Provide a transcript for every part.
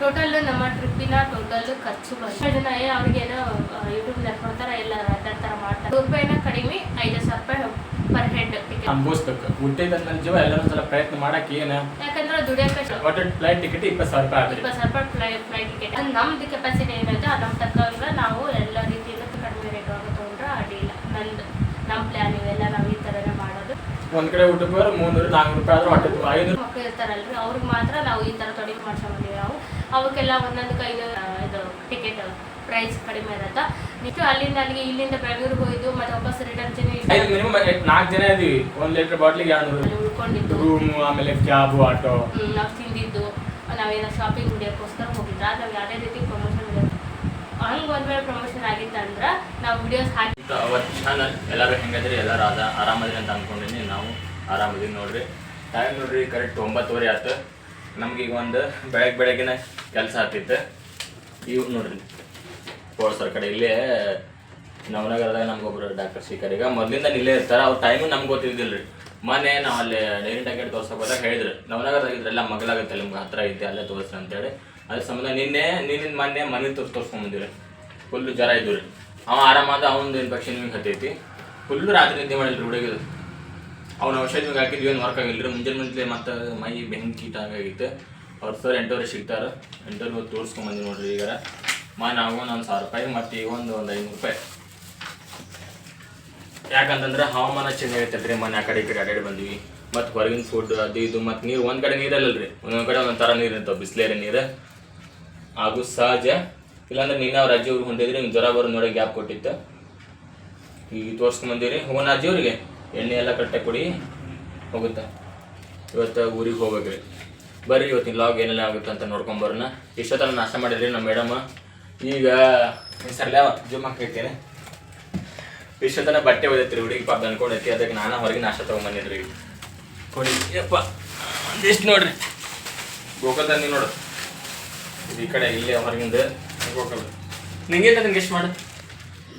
Total ನಮ್ಮ ಟ್ರಿಪ್ಪಿನ total ಖರ್ಚು ಬಂದು ಜನ ಅವ್ರಿಗೇನೋ ಯೂಟ್ಯೂಬ್ ನಡ್ಕೊಳ್ತಾರ ಎಲ್ಲ ಮಾತಾಡ್ತಾರ ಮಾಡ್ತಾರೆ. ನೂರು ರೂಪಾಯಿನ ಕಡಿಮೆ ಐದು ಸಾವಿರ ರೂಪಾಯಿ ಪರ್ ಹೆಡ್ ಅನ್ಭವಿಸ್ಬೇಕು ಹುಟ್ಟಿದ ನನ್ನ ಜೀವ ಎಲ್ಲರೂ ಸ್ವಲ್ಪ ಪ್ರಯತ್ನ ಮಾಡಕ್ಕೆ ಏನು? ಯಾಕಂದ್ರೆ ದುಡಿಯಕ್ಕೆ ಒಟ್ಟು ಫ್ಲೈಟ್ ಟಿಕೆಟ್ ಇಪ್ಪತ್ತು ಸಾವಿರ ರೂಪಾಯಿ ಇಪ್ಪತ್ತು ಸಾವಿರ ರೂಪಾಯಿ ಫ್ಲೈ ಫ್ಲೈಟ್ ಟಿಕೆಟ್ ನಮ್ದು ಕೆಪಾಸಿಟಿ ಏನೈತೆ ಅದು ನಮ್ಮ ತಕ್ಕಂಗ ನಾವು ಎಲ್ಲ ರೀತಿಯಿಂದ ಕಡಿಮೆ ರೇಟ್ ಒಳಗೆ ತೊಗೊಂಡ್ರೆ ಅಡ್ಡಿಲ್ಲ ನಂದು ನಮ್ಮ ಪ್ಲ್ಯಾನ್ ಇವೆಲ್ಲ ನಾವು ಈ ಥರನೇ ಮಾಡೋದು. ಒಂದು ಕಡೆ ಊಟಕ್ಕೆ ಹೋದ್ರೆ ನಾಲ್ಕು ರೂಪಾಯಿ ಆದ್ರೆ ಹೊಟ್ಟೆ ಐನೂರು ಮಕ್ಕಳು ಇರ್ತಾರಲ್ರಿ ಅವ್ರಿಗೆ ಮಾತ್ರ ನಾವು ಈ ಥರ ತೊಡಗಿ ನಾವು ಅವಕ್ಕೆಲ್ಲ ಒಂದೊಂದು ಕೈಗೆ ಇದು ಟಿಕೆಟ್ ಪ್ರೈಸ್ ಕಡಿಮೆ ಇರತ್ತ. ನಿಟ್ಟು ಅಲ್ಲಿಂದ ಅಲ್ಲಿಗೆ ಇಲ್ಲಿಂದ ಬೆಂಗಳೂರಿಗೆ ಹೋಯ್ದು ಮತ್ತೆ ವಾಪಸ್ ರಿಟರ್ನ್ ಜನ ಐದು ಮಿನಿಮಮ್ ನಾಲ್ಕು ಜನ ಇದೀವಿ. ಒಂದ್ ಲೀಟರ್ ಬಾಟ್ಲಿಗೆ ಅಲ್ಲಿ ಉಳ್ಕೊಂಡಿದ್ದು. ರೂಮು ಆಮೇಲೆ ಕ್ಯಾಬ್ ಆಟೋ ನಾವು ತಿಂದಿದ್ದು. ನಾವೇನೋ ಶಾಪಿಂಗ್ ಹೊಡಿಯೋಕ್ಕೋಸ್ಕರ ಹೋಗಿದ್ರೆ ಆದ್ರೆ ನಾವು ಯಾವುದೇ ರೀತಿ ಪ್ರಮೋಷನ್ ಹಂಗೆ ಒಂದ್ ವೇಳೆ ಪ್ರಮೋಷನ್ ಆಗಿತ್ತಂದ್ರೆ ನಾವು ವಿಡಿಯೋಸ್ ಹಾಕಿ ಅವತ್ತು ಚಾನಲ್ ಎಲ್ಲರೂ ಹೆಂಗದ್ರಿ ಎಲ್ಲರೂ ಅದ ಆರಾಮದ್ರಿ ಅಂತ ಅನ್ಕೊಂಡಿನಿ. ನಾವು ಆರಾಮದೀವಿ ನೋಡ್ರಿ. ಟೈಮ್ ನೋಡ್ರಿ ಕರೆಕ್ಟ್ ಒಂಬತ್ತುವರೆ ಆಯ್ತು. ನಮ್ಗೆ ಈಗ ಒಂದು ಬೆಳಗ್ಗೆ ಬೆಳಗ್ಗಿನ ಕೆಲಸ ಆಗ್ತಿತ್ತು. ಇವು ನೋಡ್ರಿ ಸರ್ ಕಡೆ ಇಲ್ಲೇ ನವನಗರದಾಗ ನಮ್ಗೊಬ್ರು ಡಾಕ್ಟರ್ ಶಿಖರ್ ಈಗ ಮೊದಲಿಂದ ಇಲ್ಲೇ ಇರ್ತಾರೆ, ಅವ್ರ ಟೈಮು ನಮ್ಗೆ ಗೊತ್ತಿದ್ದಿಲ್ಲ ರೀ ಮೊನ್ನೆ ನಾವು ಅಲ್ಲಿ ಡೈರಿ ಟ್ಯಾಕೆಟ್ ತೋರ್ಸಕ್ಕೆ ಹೋದಾಗ ಹೇಳಿದ್ರು, ನವನಗರದಾಗ ಇದ್ರೆಲ್ಲ ಮಗಳಾಗುತ್ತೆ ನಿಮ್ಗೆ ಹತ್ರ ಐತೆ, ಅಲ್ಲೇ ತೋರಿಸ್ರಿ ಅಂತೇಳಿ. ಅದ್ರ ಸಂಬಂಧ ನಿನ್ನೆ, ನಿನ್ನಿಂದ ಮೊನ್ನೆ ಮನೆ ತೋರ್ಸ್ ತೋರ್ಸ್ಕೊಂಬಂದಿರಿ ಫುಲ್ಲು ಜ್ವರ ಇದ್ದು ರೀ. ಅವ ಆರಾಮಾದ ಅವನದು ಇನ್ಫೆಕ್ಷನ್ ನಿಮ್ಗೆ ಹತ್ತೈತಿ. ಫುಲ್ಲು ರಾತ್ರಿ ನಿದ್ದೆ ಮಾಡಿಲ್ರಿ ಹುಡುಗಿದು. ಅವ್ನ ಔಷಧಿ ಹಾಕಿದ್ವಿ, ಏನು ವರ್ಕ್ ಆಗಿಲ್ಲ. ರೀ ಮುಂಜಾನೆ ಮುಂಚೆ ಮತ್ತೆ ಮೈ ಬೆಂಕಿ ಆಗಿತ್ತು ಅವ್ರ ಸರ್ ಎಂಟೂವರೆ ಸಿಗ್ತಾರೆ. ಎಂಟೂವರೆ ಹೋಗಿ ತೋರಿಸ್ಕೊಂಬಂದಿ ನೋಡ್ರಿ ಈಗ ಮಾ ನಾವು ಒಂದು ಸಾವಿರ ರೂಪಾಯಿ, ಮತ್ತು ಈಗ ಒಂದು ಒಂದು ಐನೂರು ರೂಪಾಯಿ. ಯಾಕಂತಂದ್ರೆ ಹವಾಮಾನ ಚೇಂಜ್ ಆಗೈತಲ್ರಿ ಮನೆ ಆ ಕಡೆ ಈ ಕಡೆ ಅಡ್ಡಾಡಿ ಬಂದ್ವಿ. ಮತ್ತು ಹೊರಗಿನ ಫುಡ್ ಅದು ಇದು, ಮತ್ತು ನೀರು ಒಂದು ಕಡೆ ನೀರಲ್ಲಲ್ರಿ. ಒಂದೊಂದು ಕಡೆ ಒಂದೊಂದು ಥರ ನೀರು ಇರ್ತಾವೆ, ಬಿಸಿಲೇರಿ ನೀರು. ಹಾಗೂ ಸಹಜ. ಇಲ್ಲಾಂದ್ರೆ ನೀನು ಅವ್ರ ಅಜ್ಜಿ ಅವ್ರಿಗೆ ಹೊಂದಿದ್ರಿ ಜ್ವರ ಬರೋ ನೋಡಿ ಗ್ಯಾಪ್ ಕೊಟ್ಟಿತ್ತು. ಈಗ ತೋರಿಸ್ಕೊಂಬಂದಿರಿ ಹೋಗೋಣ ಅಜ್ಜಿ ಅವ್ರಿಗೆ ಎಣ್ಣೆ ಎಲ್ಲ ಕರೆಕ್ಟಾಗಿ ಕೊಡಿ ಹೋಗುತ್ತೆ. ಇವತ್ತು ಊರಿಗೆ ಹೋಗ್ಬೇಕ್ರಿ. ಬರ್ರಿ ಇವತ್ತಿನ ಲಾಗ್ ಏನೆಲ್ಲ ಆಗುತ್ತೆ ಅಂತ ನೋಡ್ಕೊಂಬರೋಣ ಇಷ್ಟೊತ್ತನ ನಾಷ್ಟ ಮಾಡಿದ್ರಿ ನಮ್ಮ ಮೇಡಮ್. ಈಗ ಸರ್ಲ ಜುಮ್ ಹಾಕಿರ್ತೇನೆ ಇಷ್ಟೊತ್ತನ ಬಟ್ಟೆ ಒದೈತ್ರಿ ಹುಡುಗಿ ಪಾಪ ಅನ್ಕೊಂಡೈತಿ ಅದಕ್ಕೆ ನಾನು ಹೊರಗೆ ನಾಷ್ಟ ತೊಗೊಂಬಂದಿದ್ರಿ ಕೊಡಿ. ಯಪ್ಪ ಒಂದಿಷ್ಟು ನೋಡ್ರಿ. ಗೋಕಲ್ ತಂದಿ ನೋಡು. ಈ ಕಡೆ ಇಲ್ಲೇ ಹೊರಗಿಂದ ಗೋಕಲ್. ನಿಂಗೆ ತಂದು ಎಷ್ಟು ಮಾಡು.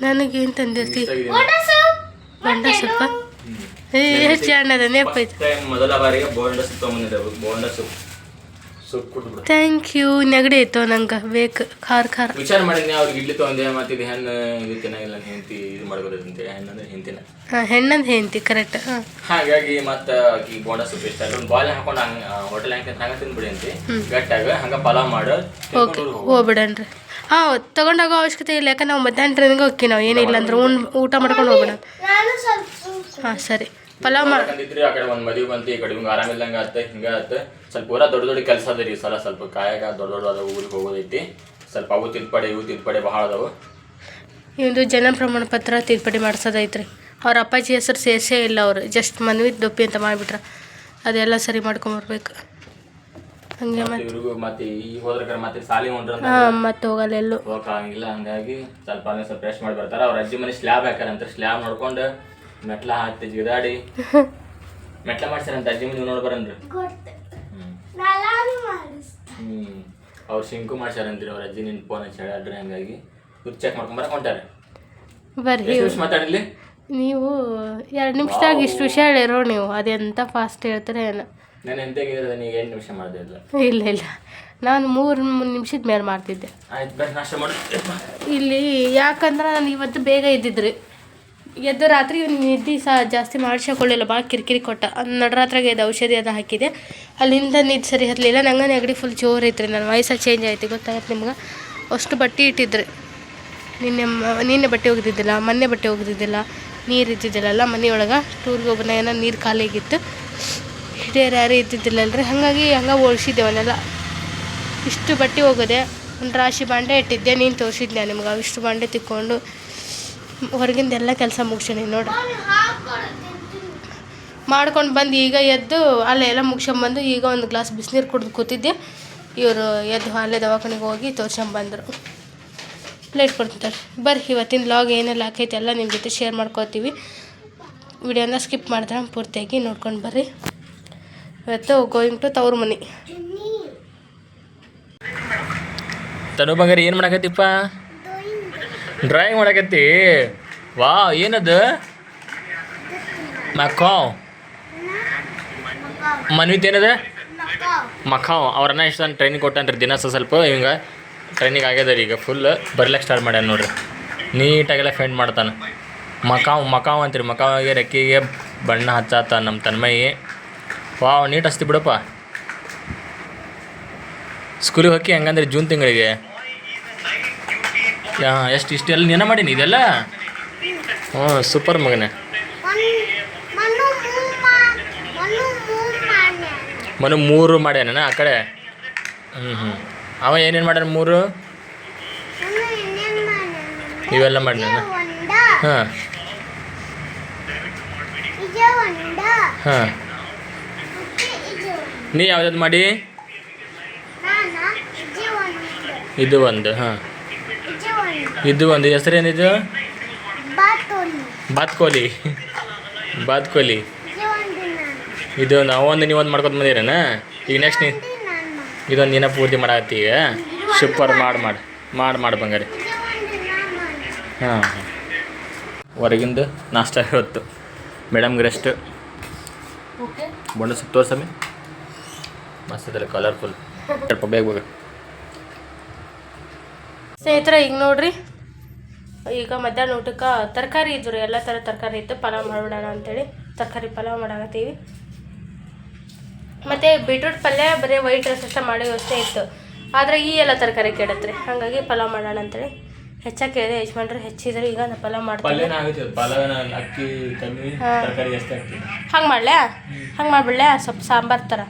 ನನಗೇನು ತಂದಿರ್ತಿ? ಇಷ್ಟಾಗಿದೆ. ಬಂಡ ಸ್ವಲ್ಪ. ಎಷ್ಟು ಚೆನ್ನಾದ time ಮೊದಲ ಬಾರಿಗೆ bonda bonda soup thank you ನೆಗಡಿ ಐತೋ ನಂಗೆ. ಬೇಕು. ಖಾರ ಖಾರ. ವಿಚಾರ ಮಾಡಿದ್ನಿ ಅವ್ರಿಗೆ ಇಡ್ಲಿ ತೊಗೊಂಡೆ. ಮತ್ತೆ ಇದು ಹೆಣ್ಣು ಇದು ತಿನ್ನಾಗಿಲ್ಲ. ಹೆಂಡತಿ ಇದು ಮಾಡ್ಬೋದೈತೆ ಅಂತೇಳಿ ಹೆಣ್ಣು ಹೆಂಡತಿನ. ಹೆಂತಿನ ಹಾಂ ಹೆಣ್ಣಂದು ಹೆಂತಿ ಕರೆಕ್ಟ್ ಹಾಂ. ಹಾಗಾಗಿ ಮತ್ತೆ ಆಕಿ ಬೋಂಡ ಸೂಪ್ ಇಷ್ಟ. ಒಂದು ಬಾಲ್ ಹಾಕೊಂಡು ಹಂಗೆ ಹೋಟೆಲ್ ಹಂಗೆ ಹಂಗೆ ತಿಂದ್ಬಿಡಿ ಅಂತಿ. ಗಟ್ಟಾಗ ಹಂಗೆ ಪಲಾವ್ ಮಾಡು. ಓಕೆ. ಹೋಗ್ಬಿಡಣ್ರಿ ಹಾಂ ತಗೊಂಡಾಗ ಅವಶ್ಯಕತೆ ಇಲ್ಲ. ಯಾಕಂದ್ರೆ ನಾವು ಮಧ್ಯಾಹ್ನ ಟ್ರೈನ್ಗೆ ಹೋಗ್ತೀವಿ ನಾವು. ಏನಿಲ್ಲ ಅಂದ್ರೆ ಉಣ್ ಊಟ ಮಾಡ್ಕೊಂಡು ಹೋಗ್ಬಿಡ ಹಾಂ ಸರಿ. ಪಲಾವ್ ಮಾಡಿ ಆ ಕಡೆ ಒಂದು ಮದುವೆ ಬಂತು ಈ ಕಡೆ ಹಿಂಗೆ ಆರಾಮಿಲ್ದಂಗೆ ಆತ ಹಿಂಗೆ ಆತ. ಸ್ವಲ್ಪ ಪೂರ ದೊಡ್ಡ ದೊಡ್ಡ ಕೆಲಸ ಅದ ರೀ ಸಲ ಸ್ವಲ್ಪ ಕಾಯಾಗ ದೊಡ್ಡ ದೊಡ್ಡ ಅದಾವ ಊರಿಗೆ ಹೋಗೋದೈತಿ. ಸ್ವಲ್ಪ ಅವು ತಿದ್ಪಡೆ ಇವು ತಿದ್ಪಡೆ ಬಹಳ ಅದಾವು. ಇವಂದು ಜನ ಪ್ರಮಾಣ ಪತ್ರ ತಿದ್ದುಪಡಿ ಮಾಡ್ಸೋದೈತ್ರಿ. ಅವ್ರ ಅಪ್ಪಾಜಿ ಹೆಸರು ಸೇರ್ಸೇ ಇಲ್ಲ ಅವರು. ಜಸ್ಟ್ ಮನ್ವಿ ದೊಪ್ಪಿ ಅಂತ ಮಾಡಿಬಿಟ್ರ. ಅದೆಲ್ಲ ಸರಿ ಮಾಡ್ಕೊಂಬರ್ಬೇಕು ಹಂಗೆ ಮತ್ತೆ ಮತ್ತೆ ಈ ಹೋದ್ರ ಮತ್ತೆ ಸಾಲಿ ಹೊಂಟ್ರ ಮತ್ತೆ ಹೋಗಲ್ಲ ಎಲ್ಲೂ. ಹೋಗಕ್ಕಾಗಿಲ್ಲ ಹಂಗಾಗಿ ಸ್ವಲ್ಪ ಸ್ವಲ್ಪ ರೆಸ್ಟ್ ಮಾಡಿ ಬರ್ತಾರೆ. ಅವ್ರ ಅಜ್ಜಿ ಮನೆ ಸ್ಲ್ಯಾಬ್ ಹಾಕಾರಂತ ಸ್ಲ್ಯಾಬ್ ನೋಡ್ಕೊಂಡು ಮೆಟ್ಲ ಹಾಕ್ತಿ ಜಿಗಾಡಿ. ಮೆಟ್ಲ ಮಾಡ್ಸ್ಯಾರಂತ ಅಜ್ಜಿ ಮನೆ ನೋಡಿ ಬರನ್ರಿ ಹ್ಮ್. ಅವ್ರು ಶಿಂಕು ಮಾಡ್ಸ್ಯಾರಂತ್ರಿ ಅವ್ರ ಅಜ್ಜಿ ನಿನ್ ಫೋನ್ ಹಚ್ಚಿ ಹೇಳ್ರಿ ಹಂಗಾಗಿ. ಇವ್ರು ಚೆಕ್ ಮಾಡ್ಕೊಂಡ್ ಬರಕ್ ಹೊಂಟಾರೆ ಬರ್ರಿ ನೀವು ಎರಡು ನಿಮಿಷದಾಗ ಇಷ್ಟು ವಿಷಯ ಹೇಳಿರೋ ನೀವು. ಅದೆಂತ ಫಾಸ್ಟ್ ಹೇಳ್ತಾರೆ ಏನೋ? ನಾನು ಎಂತಾಗಿದ್ರೆ ನೀವು ಎಂಟು ನಿಮಿಷ ಮಾಡಿದೆ ಇಲ್ಲ. ಇಲ್ಲ ಇಲ್ಲ. ನಾನು ಮೂರು ನಿಮಿಷದ ಮೇಲೆ ಮಾಡ್ತಿದ್ದೆ. ಆಯ್ತು ನಾಷ್ಟ ಮಾಡಿ. ಇಲ್ಲಿ ಯಾಕಂದ್ರೆ ನಾನು ಇವತ್ತು ಬೇಗ ಎದ್ದಿದ್ರಿ. ಎದ್ದು ರಾತ್ರಿ ನಿದ್ದೆ ಸಹ ಜಾಸ್ತಿ ಮಾಡಿಸ್ಕೊಳ್ಳಿಲ್ಲ ಭಾಳ ಕಿರಿಕಿರಿ ಕೊಟ್ಟ. ನಡರಾತ್ರಾಗ ಎದ್ದು ಔಷಧಿ ಅದು ಹಾಕಿದೆ. ಅಲ್ಲಿಂದ ನಿದ್ದೆ ಸರಿ ಹತ್ತಲಿಲ್ಲ ನಂಗೆ ನೆಗಡಿ ಫುಲ್ ಜೋರು ಐತ್ರಿ. ನನ್ನ ವಯಸ್ಸು ಚೇಂಜ್ ಆಯ್ತು. ಗೊತ್ತಾಗತ್ತೆ ನಿಮ್ಗೆ? ಅಷ್ಟು ಬಟ್ಟೆ ಇಟ್ಟಿದ್ರಿ. ನಿನ್ನೆ ನಿನ್ನೆ ಬಟ್ಟೆ ಒಗ್ದಿದ್ದಿಲ್ಲ. ಮೊನ್ನೆ ಬಟ್ಟೆ ಒಗ್ದಿದ್ದಿಲ್ಲ. ನೀರು ಇದ್ದಿದ್ದಿಲ್ಲಲ್ಲ ಮನೆಯೊಳಗೆ ಟೂರ್ಗೆ ಹೋಗೋಣ ಏನೋ ನೀರು ಖಾಲಿ ಆಗಿತ್ತು ಹಿರಿಯರು ಯಾರು ಇದ್ದಿದ್ದಿಲ್ಲಲ್ರಿ ಹಾಗಾಗಿ ಹಂಗೆ ಓಡಿಸಿದ್ದೆ ಅವನ್ನೆಲ್ಲ. ಇಷ್ಟು ಬಟ್ಟೆ ಹೋಗೋದೆ ಒಂದು ರಾಶಿ ಬಾಂಡೆ ಇಟ್ಟಿದ್ದೆ. ನೀನು ತೋರಿಸಿದ್ದೆ ನಿಮ್ಗೆ. ಅವಿಷ್ಟು ಬಾಂಡೆ ತಿಕ್ಕೊಂಡು ಹೊರಗಿಂದ ಎಲ್ಲ ಕೆಲಸ ಮುಗಿಸೀನಿ ನೋಡಿ ಮಾಡ್ಕೊಂಡು ಬಂದು ಈಗ ಎದ್ದು ಅಲ್ಲೇ ಎಲ್ಲ ಮುಗಿಸ್ಕೊಂಬಂದು ಈಗ ಒಂದು ಗ್ಲಾಸ್ ಬಿಸಿನೀರು ಕುಡಿದು ಕೂತಿದ್ದೆ. ಇವರು ಎದ್ದು ಅಲ್ಲೇ ದವಾಖಾನೆಗೆ ಹೋಗಿ ತೋರ್ಸ್ಕೊಂಬಂದರು ಪ್ಲೇಟ್ ಕೊಡ್ತಾರೆ ಬರ್ರಿ, ಇವತ್ತಿನ ಲಾಗ್ ಏನೆಲ್ಲ ಹಾಕೈತೆ ಎಲ್ಲ ನಿಮ್ಮ ಜೊತೆ ಶೇರ್ ಮಾಡ್ಕೋತೀವಿ. ವಿಡಿಯೋನ ಸ್ಕಿಪ್ ಮಾಡಿದ್ರೆ ಪೂರ್ತಿಯಾಗಿ ನೋಡ್ಕೊಂಡು ಬರ್ರಿ. ಇವತ್ತು ಗೋಯಿಂಗ್ ಟು ತವ್ರ ಮನೆ ತನು ಬಂಗಾರ ಏನು ಮಾಡಕತ್ತಿಪ್ಪ? ಡ್ರಾಯಿಂಗ್ ಮಾಡಕತ್ತಿ? ವಾ ಏನದು? ಮಖಾವ್ ಮನ್ವಿತ್ ಏನದ? ಮಖಾವ್ ಅವ್ರನ್ನ ಇಷ್ಟ ಟ್ರೈನಿಂಗ್ ಕೊಟ್ಟಂತ್ರಿ ದಿನ ಸ್ವಲ್ಪ ಹಿಂಗೆ ಟ್ರೈನಿಂಗ್ ಆಗ್ಯದ ರೀ ಈಗ ಫುಲ್ ಬರ್ಲಿಕ್ಕೆ ಸ್ಟಾರ್ಟ್ ಮಾಡ್ಯಾನ ನೋಡ್ರಿ. ನೀಟಾಗೆಲ್ಲ ಫೆಂಟ್ ಮಾಡ್ತಾನೆ. ಮಕಾವ್ ಮಕಾವ್ ಅಂತೀರಿ. ಮಕಾವಿಗೆ, ರೆಕ್ಕಿಗೆ ಬಣ್ಣ ಹಚ್ಚಾತ ನಮ್ಮ ತನ್ಮಯಿ. ವಾವ್, ನೀಟ್ ಹಚ್ತಿ ಬಿಡಪ್ಪ. ಸ್ಕೂಲಿಗೆ ಹೋಗಿ ಹೆಂಗಂದ್ರೆ? ಜೂನ್ ತಿಂಗಳಿಗೆ? ಎಷ್ಟು ಇಷ್ಟೆಲ್ಲ ನೀನ ಮಾಡೀನಿ ಇದೆಲ್ಲ? ಹ್ಞೂ ಸೂಪರ್ ಮಗನೇ. ಮನು ಮೂರು ಮಾಡ್ಯಾನ ಆ ಕಡೆ? ಹ್ಞೂ ಹ್ಞೂ ಅವ ಏನೇನು ಮಾಡ್ಯಾನ ಮೂರು? ಇವೆಲ್ಲ ಮಾಡ್ಯಾನ? ಹಾಂ. ಹಾಂ. ನೀ ಯಾವ್ದಾದ್ರು ಮಾಡಿ? ಇದು ಒಂದು ಹಾಂ. ಇದು ಒಂದು ಹೆಸರೇನಿದು? ಬಾತ್ಕೋಲಿ ಬಾತ್ಕೋಲಿ ಇದು ಒಂದು ಅವೊಂದು ನೀವು ಒಂದು ಮಾಡ್ಕೊತ ಬಂದಿರೇನ? ಈಗ ನೆಕ್ಸ್ಟ್ ನಾನು ಇದೊಂದು ದಿನ ಪೂರ್ತಿ ಮಾಡತ್ತಿ ಈಗ? ಸೂಪರ್ ಮಾಡಿ ಮಾಡಿ. ಮಾಡಿ ಮಾಡಿ ಬಂಗಾರಿ. ಹಾಂ. ಹೊರಗಿಂದು ನಾಷ್ಟ ಇವತ್ತು. ಮೇಡಮ್ಗೆ ರೆಸ್ಟ್ ಓಕೆ ಬಣ್ಣ ಸ್ವಲ್ಪ ತೋರ್ಸಮ್ಮಿ. ಮಸ್ತ್ ಕಲರ್ಫುಲ್ ಸ್ವಲ್ಪ ಬೇಗ ಬೇಗ ಸ್ನೇಹಿತರೆ ಈಗ ನೋಡ್ರಿ. ಈಗ ಮಧ್ಯಾಹ್ನ ಊಟಕ್ಕೆ ತರಕಾರಿ ಇದ್ದರು ಎಲ್ಲ ಥರ ತರಕಾರಿ ಇತ್ತು. ಪಲಾವ್ ಮಾಡ್ಬಿಡೋಣ ಅಂತೇಳಿ ತರಕಾರಿ ಪಲಾವ್ ಮಾಡಾಕತ್ತೀವಿ. ಮತ್ತು ಬೀಟ್ರೂಟ್ ಪಲ್ಯ ಬರೀ ವೈಟ್ ರೈಸ್ ಅಷ್ಟೇ ಮಾಡೋ ವ್ಯವಸ್ಥೆ ಇತ್ತು. ಆದರೆ ಈ ಎಲ್ಲ ತರಕಾರಿ ಕೆಡತ್ರಿ ಹಾಗಾಗಿ ಪಲಾವ್ ಮಾಡೋಣ ಅಂತೇಳಿ. ಹೆಚ್ಚಾಗಿ ಕೇಳಿದೆ ಯಜಮಾನ್ರು ಹೆಚ್ಚಿದ್ರು ಈಗ ನಾ ಪಲಾವ್ ಮಾಡ್ತೀನಿ. ಹಂಗೆ ಮಾಡಲೇ? ಹಂಗೆ ಮಾಡಿಬಿಡ್ಲ್ಯಾ ಸ್ವಲ್ಪ ಸಾಂಬಾರು ಥರ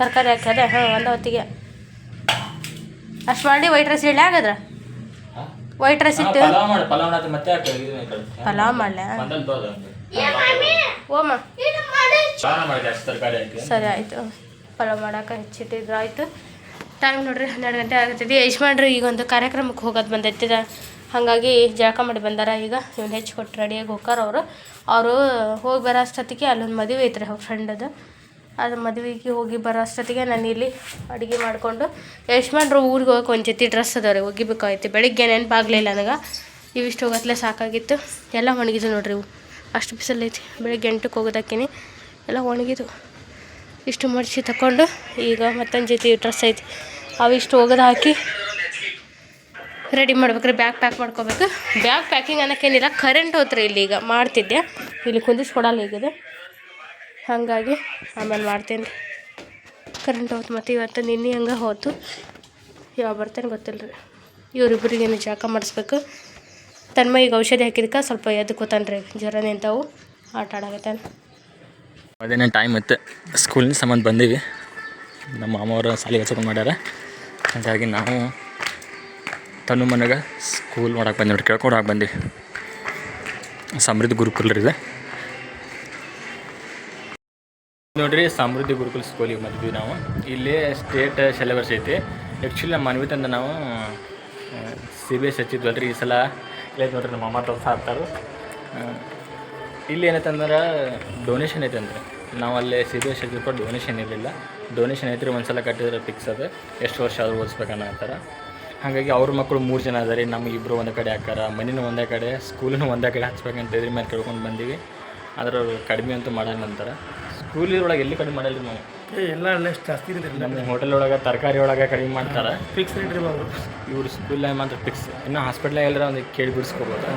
ತರಕಾರಿ ಹಾಕದೆ ಹಾಂ ಒಂದು ಹೊತ್ತಿಗೆ. ಅಷ್ಟು ಮಾಡಿ ವೈಟ್ ರೈಸ್ ಇಡ್ಲಿ ಆಗದ್ರ ವೈಟ್ ರೈಸ್ ಇತ್ತು ಪಲಾವ್ ಮಾಡಲ್ಲ ಪಲಾವ್ ಮಾಡಿ ಮತ್ತೆ ಹಾಕಿ ಇದು ಕಳಿಸ್ತೀನಿ. ಪಲಾವ್ ಒಂದಲ್ಲಿ ಓಮ ಪಲಾವ್ ಮಾಡ್ ಜಾಸ್ತಿ ತರಕಾರಿ ಹಾಕಿ ಸರಿ ಆಯಿತು. ಪಲಾವ್ ಮಾಡಕ್ಕೆ ಹೆಚ್ಚಿಟ್ಟಿದ್ರು ಆಯಿತು ಟೈಮ್ ನೋಡ್ರಿ ಹನ್ನೆರಡು ಗಂಟೆ ಆಗತ್ತಿದೆ ಯಜಮಾನ್ರು ಈಗ ಒಂದು ಕಾರ್ಯಕ್ರಮಕ್ಕೆ ಹೋಗೋದು ಬಂದೈತಿದ ಹಾಗಾಗಿ ಜಳಕ ಮಾಡಿ ಬಂದಾರ ಈಗ. ಇವ್ನು ಹೆಚ್ಚು ಕೊಟ್ಟು ರೆಡಿಯಾಗಿ ಹೋಗಾರ ಅವರು. ಅವರು ಹೋಗಿ ಬರೋ ಅಷ್ಟೊತ್ತಿಗೆ ಅಲ್ಲೊಂದು ಮದುವೆ ಐತ್ರಿ ಅವ್ರ ಫ್ರೆಂಡದು ಅದು ಮದುವೆಗೆ ಹೋಗಿ ಬರೋ ಅಷ್ಟೊತ್ತಿಗೆ ನಾನು ಇಲ್ಲಿ ಅಡುಗೆ ಮಾಡಿಕೊಂಡು ಯಶ್ಮಾನ್ರು ಊರಿಗೆ ಹೋಗಕ್ಕೆ ಒಂದು ಜೊತೆ ಡ್ರೆಸ್ ಅದಾವ್ರಿ, ಒಗಿಬೇಕಾಯ್ತು. ಬೆಳಿಗ್ಗೆ ನೆನಪಾಗಲಿಲ್ಲ ನನಗೆ. ಇವಿಷ್ಟು ಹೋಗತ್ಲೆ ಸಾಕಾಗಿತ್ತು. ಎಲ್ಲ ಒಣಗಿದ್ದು ನೋಡ್ರಿ ಇವು. ಅಷ್ಟು ಬಿಸಿಲೈತಿ ಬೆಳಿಗ್ಗೆ ಎಂಟಕ್ಕೆ ಹೋಗೋದಕ್ಕೇನೆ ಎಲ್ಲ ಒಣಗಿದ್ದು ಇಷ್ಟು ಮಡಿಸಿ ತಗೊಂಡು ಈಗ ಮತ್ತೊಂದು ಜೊತೆ ಡ್ರೆಸ್ ಐತಿ. ಅವಿಷ್ಟು ಒಗೆದು ಹಾಕಿ ರೆಡಿ ಮಾಡ್ಬೇಕ್ರಿ. ಬ್ಯಾಗ್ ಪ್ಯಾಕ್ ಮಾಡ್ಕೋಬೇಕು. ಬ್ಯಾಗ್ ಪ್ಯಾಕಿಂಗ್ ಅನ್ನೋಕ್ಕೇನಿಲ್ಲ ಕರೆಂಟ್ ಹೋತ್ರಿ ಇಲ್ಲಿ ಈಗ ಮಾಡ್ತಿದ್ದೆ. ಇಲ್ಲಿ ಕುಂದಿಸ್ಕೊಡಲ್ಲ ಈಗ ಇದು ಹಾಗಾಗಿ ಆಮೇಲೆ ಮಾಡ್ತೀನಿ. ರೀ ಕರೆಂಟ್ ಹೋತು ಮತ್ತು ಇವತ್ತು ನಿನ್ನೆ ಹಂಗೆ ಹೋತು. ಯಾವ ಬರ್ತೇನೆ ಗೊತ್ತಿಲ್ಲ ರೀ ಇವರಿಬ್ಬರಿಗೇನು ಜಾಕ ಮಾಡಿಸ್ಬೇಕು. ತನ್ಮಯಿಗೆ ಔಷಧಿ ಹಾಕಿದಕ್ಕೆ ಸ್ವಲ್ಪ ಎದ್ದು ರೀ ಜ್ವರ ನಿಂತಾವು. ಆಟ ಆಡಾಗತ್ತಾನೆ ಅದೇನೇ ಟೈಮ್ ಇತ್ತು. ಸ್ಕೂಲಿನ ಸಂಬಂಧ ಬಂದೀವಿ. ನಮ್ಮ ಮಾಮವ್ರ ಸಾಲಿಗೆ ಹಚ್ಕೊಂಡು ಮಾಡ್ಯಾರ. ಹಾಗಾಗಿ ನಾವು ತನ್ನ ಮನೆಗೆ ಸ್ಕೂಲ್ ನೋಡಕ್ಕೆ ಬಂದು ನೋಡಿ ಕೇಳ್ಕೊಂಡು ಹೋಗಿ ಬಂದೀವಿ. ಸಮೃದ್ಧಿ ಗುರುಕುಲ್ ನೋಡ್ರಿ, ಸಮೃದ್ಧಿ ಗುರುಕುಲ್ ಸ್ಕೂಲಿಗೆ ಬಂದಿದ್ವಿ ನಾವು. ಇಲ್ಲಿ ಸ್ಟೇಟ್ ಸಿಲೆಬಸ್ ಐತಿ. ಆ್ಯಕ್ಚುಲಿ ನಮ್ಮ ಮನ್ವಿ ತಂದ ನಾವು ಸಿ ಬಿ ಎಸ್ ಹಚ್ಚಿದ್ವಲ್ಲ ರೀ ಈ ಸಲ. ಇಲ್ಲ ನೋಡ್ರಿ, ನಮ್ಮ ಅಮ್ಮ ತೋರ್ಸ ಹಾಕ್ತಾರೆ ಇಲ್ಲಿ ಏನೈತಂದ್ರೆ ಡೊನೇಷನ್ ಐತೆ ಅಂದ್ರೆ. ನಾವು ಅಲ್ಲಿ ಸಿ ಬಿ ಎಸ್ ಹಚ್ಚಿದ್ಕೊಂಡು ಡೊನೇಷನ್ ಇರಲಿಲ್ಲ. ಡೊನೇಷನ್ ಐತ್ರಿ ಒಂದು ಸಲ ಕಟ್ಟಿದ್ರೆ ಫಿಕ್ಸ್ ಅದು. ಎಷ್ಟು ವರ್ಷ ಆದರೂ ಓದಿಸ್ಬೇಕನ್ನೋ ಥರ. ಹಾಗಾಗಿ ಅವ್ರ ಮಕ್ಕಳು ಮೂರು ಜನ ಅದಾರೆ. ನಮ್ಗೆ ಇಬ್ಬರು ಒಂದೇ ಕಡೆ ಹಾಕಾರ ಮನೇನು ಒಂದೇ ಕಡೆ ಸ್ಕೂಲೂ ಒಂದೇ ಕಡೆ ಹಚ್ಬೇಕಂತ ಇದ್ರ ಮೇಲೆ ಕೇಳ್ಕೊಂಡು ಬಂದೀವಿ. ಆದ್ರೆ ಅವರು ಕಡಿಮೆ ಅಂತೂ ಮಾಡಲ್ಲ ಒಳಗೆ ಎಲ್ಲಿ ಕಡಿಮೆ ಮಾಡಲ್ಲ ನಾವು? ಎಲ್ಲ ಅಷ್ಟು ಜಾಸ್ತಿ ನಮ್ಮ ಹೋಟೆಲ್ ಒಳಗೆ ತರಕಾರಿ ಒಳಗೆ ಕಡಿಮೆ ಮಾಡ್ತಾರೆ. ಫಿಕ್ಸ್ ರೇಟ್ ರೀ ಬಾಬು ಇವ್ರು ಸ್ಕೂಲ್ ಮಾತ್ರ ಫಿಕ್ಸ್ ಇನ್ನು ಹಾಸ್ಪಿಟ್ಲಾಗ ಎಲ್ಲರ ಒಂದು ಕೇಳಿ ಬಿಡಿಸ್ಕೋಬೋದು.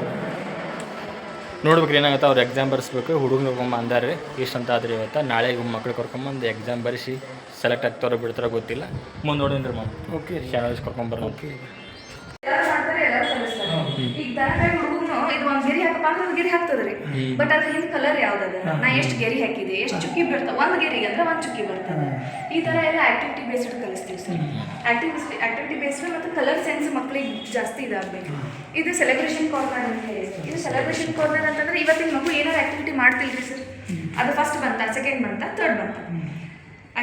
ನೋಡ್ಬೇಕು ಏನಾಗುತ್ತೆ ಅವ್ರು ಎಕ್ಸಾಮ್ ಬರ್ಸ್ಬೇಕು ಹುಡುಗನ ಕರ್ಕೊಂಬ ಅಂದಾರೆ ಇಷ್ಟು ಅಂತ ಆದ್ರೆ ಇವತ್ತು ನಾಳೆ ಮಕ್ಳು ಕರ್ಕೊಂಬಂದು ಎಕ್ಸಾಮ್ ಬರೆಸಿ ಸೆಲೆಕ್ಟ್ ಆಗ್ತಾರೋ ಬಿಡ್ತಾರೋ ಗೊತ್ತಿಲ್ಲ. ಮುಂದೆ ನೋಡಿನ್ರಿ ಮ್ಯಾಮ್ ಓಕೆ ಶಾಲೇಜ್ ಕರ್ಕೊಂಬರ್ರಿ ಓಕೆ ಈಗ ದನಕಾಯಿ ಹುಡುಗನು ಇದು ಒಂದ್ ಗೆರಿ ಹಾಕಪ್ಪ ಅಂದ್ರೆ ಒಂದ್ ಗೆರಿ ಹಾಕ್ತದ್ರಿ ಬಟ್ ಅದ್ರ ಹಿಂದ್ ಕಲರ್ ಯಾವ್ದದ? ನಾ ಎಷ್ಟು ಗೆರಿ ಹಾಕಿದೆ? ಎಷ್ಟು ಚುಕ್ಕಿ ಬರ್ತಾವ ಒಂದ್ ಗೆರಿ ಅಂದ್ರೆ ಒಂದ್ ಚುಕ್ಕಿ ಬರ್ತದ. ಈ ತರ ಎಲ್ಲ ಆಕ್ಟಿವಿಟಿ ಬೇಸ್ಡ್ ಕಲಿಸ್ತೀವಿ ಸರ್. ಆಕ್ಟಿವಿಟಿ ಆಕ್ಟಿವಿಟಿ ಬೇಸ್ಡ್ ಮತ್ತೆ ಕಲರ್ ಸೆನ್ಸ್ ಮಕ್ಳಿಗೆ ಜಾಸ್ತಿ ಇದಾಗಬೇಕು. ಇದು ಸೆಲೆಬ್ರೇಷನ್ ಕಾರ್ನರ್ ಅಂತ ಹೇಳಿ ಇದು ಸೆಲೆಬ್ರೇಷನ್ ಕಾರ್ನರ್ ಅಂತಂದ್ರೆ ಇವತ್ತಿನ ಮಗು ಏನಾರ ಆಕ್ಟಿವಿಟಿ ಮಾಡ್ತಿಲ್ರಿ ಸರ್? ಅದು ಫಸ್ಟ್ ಬಂತ ಸೆಕೆಂಡ್ ಬಂತ ಥರ್ಡ್ ಬಂತ.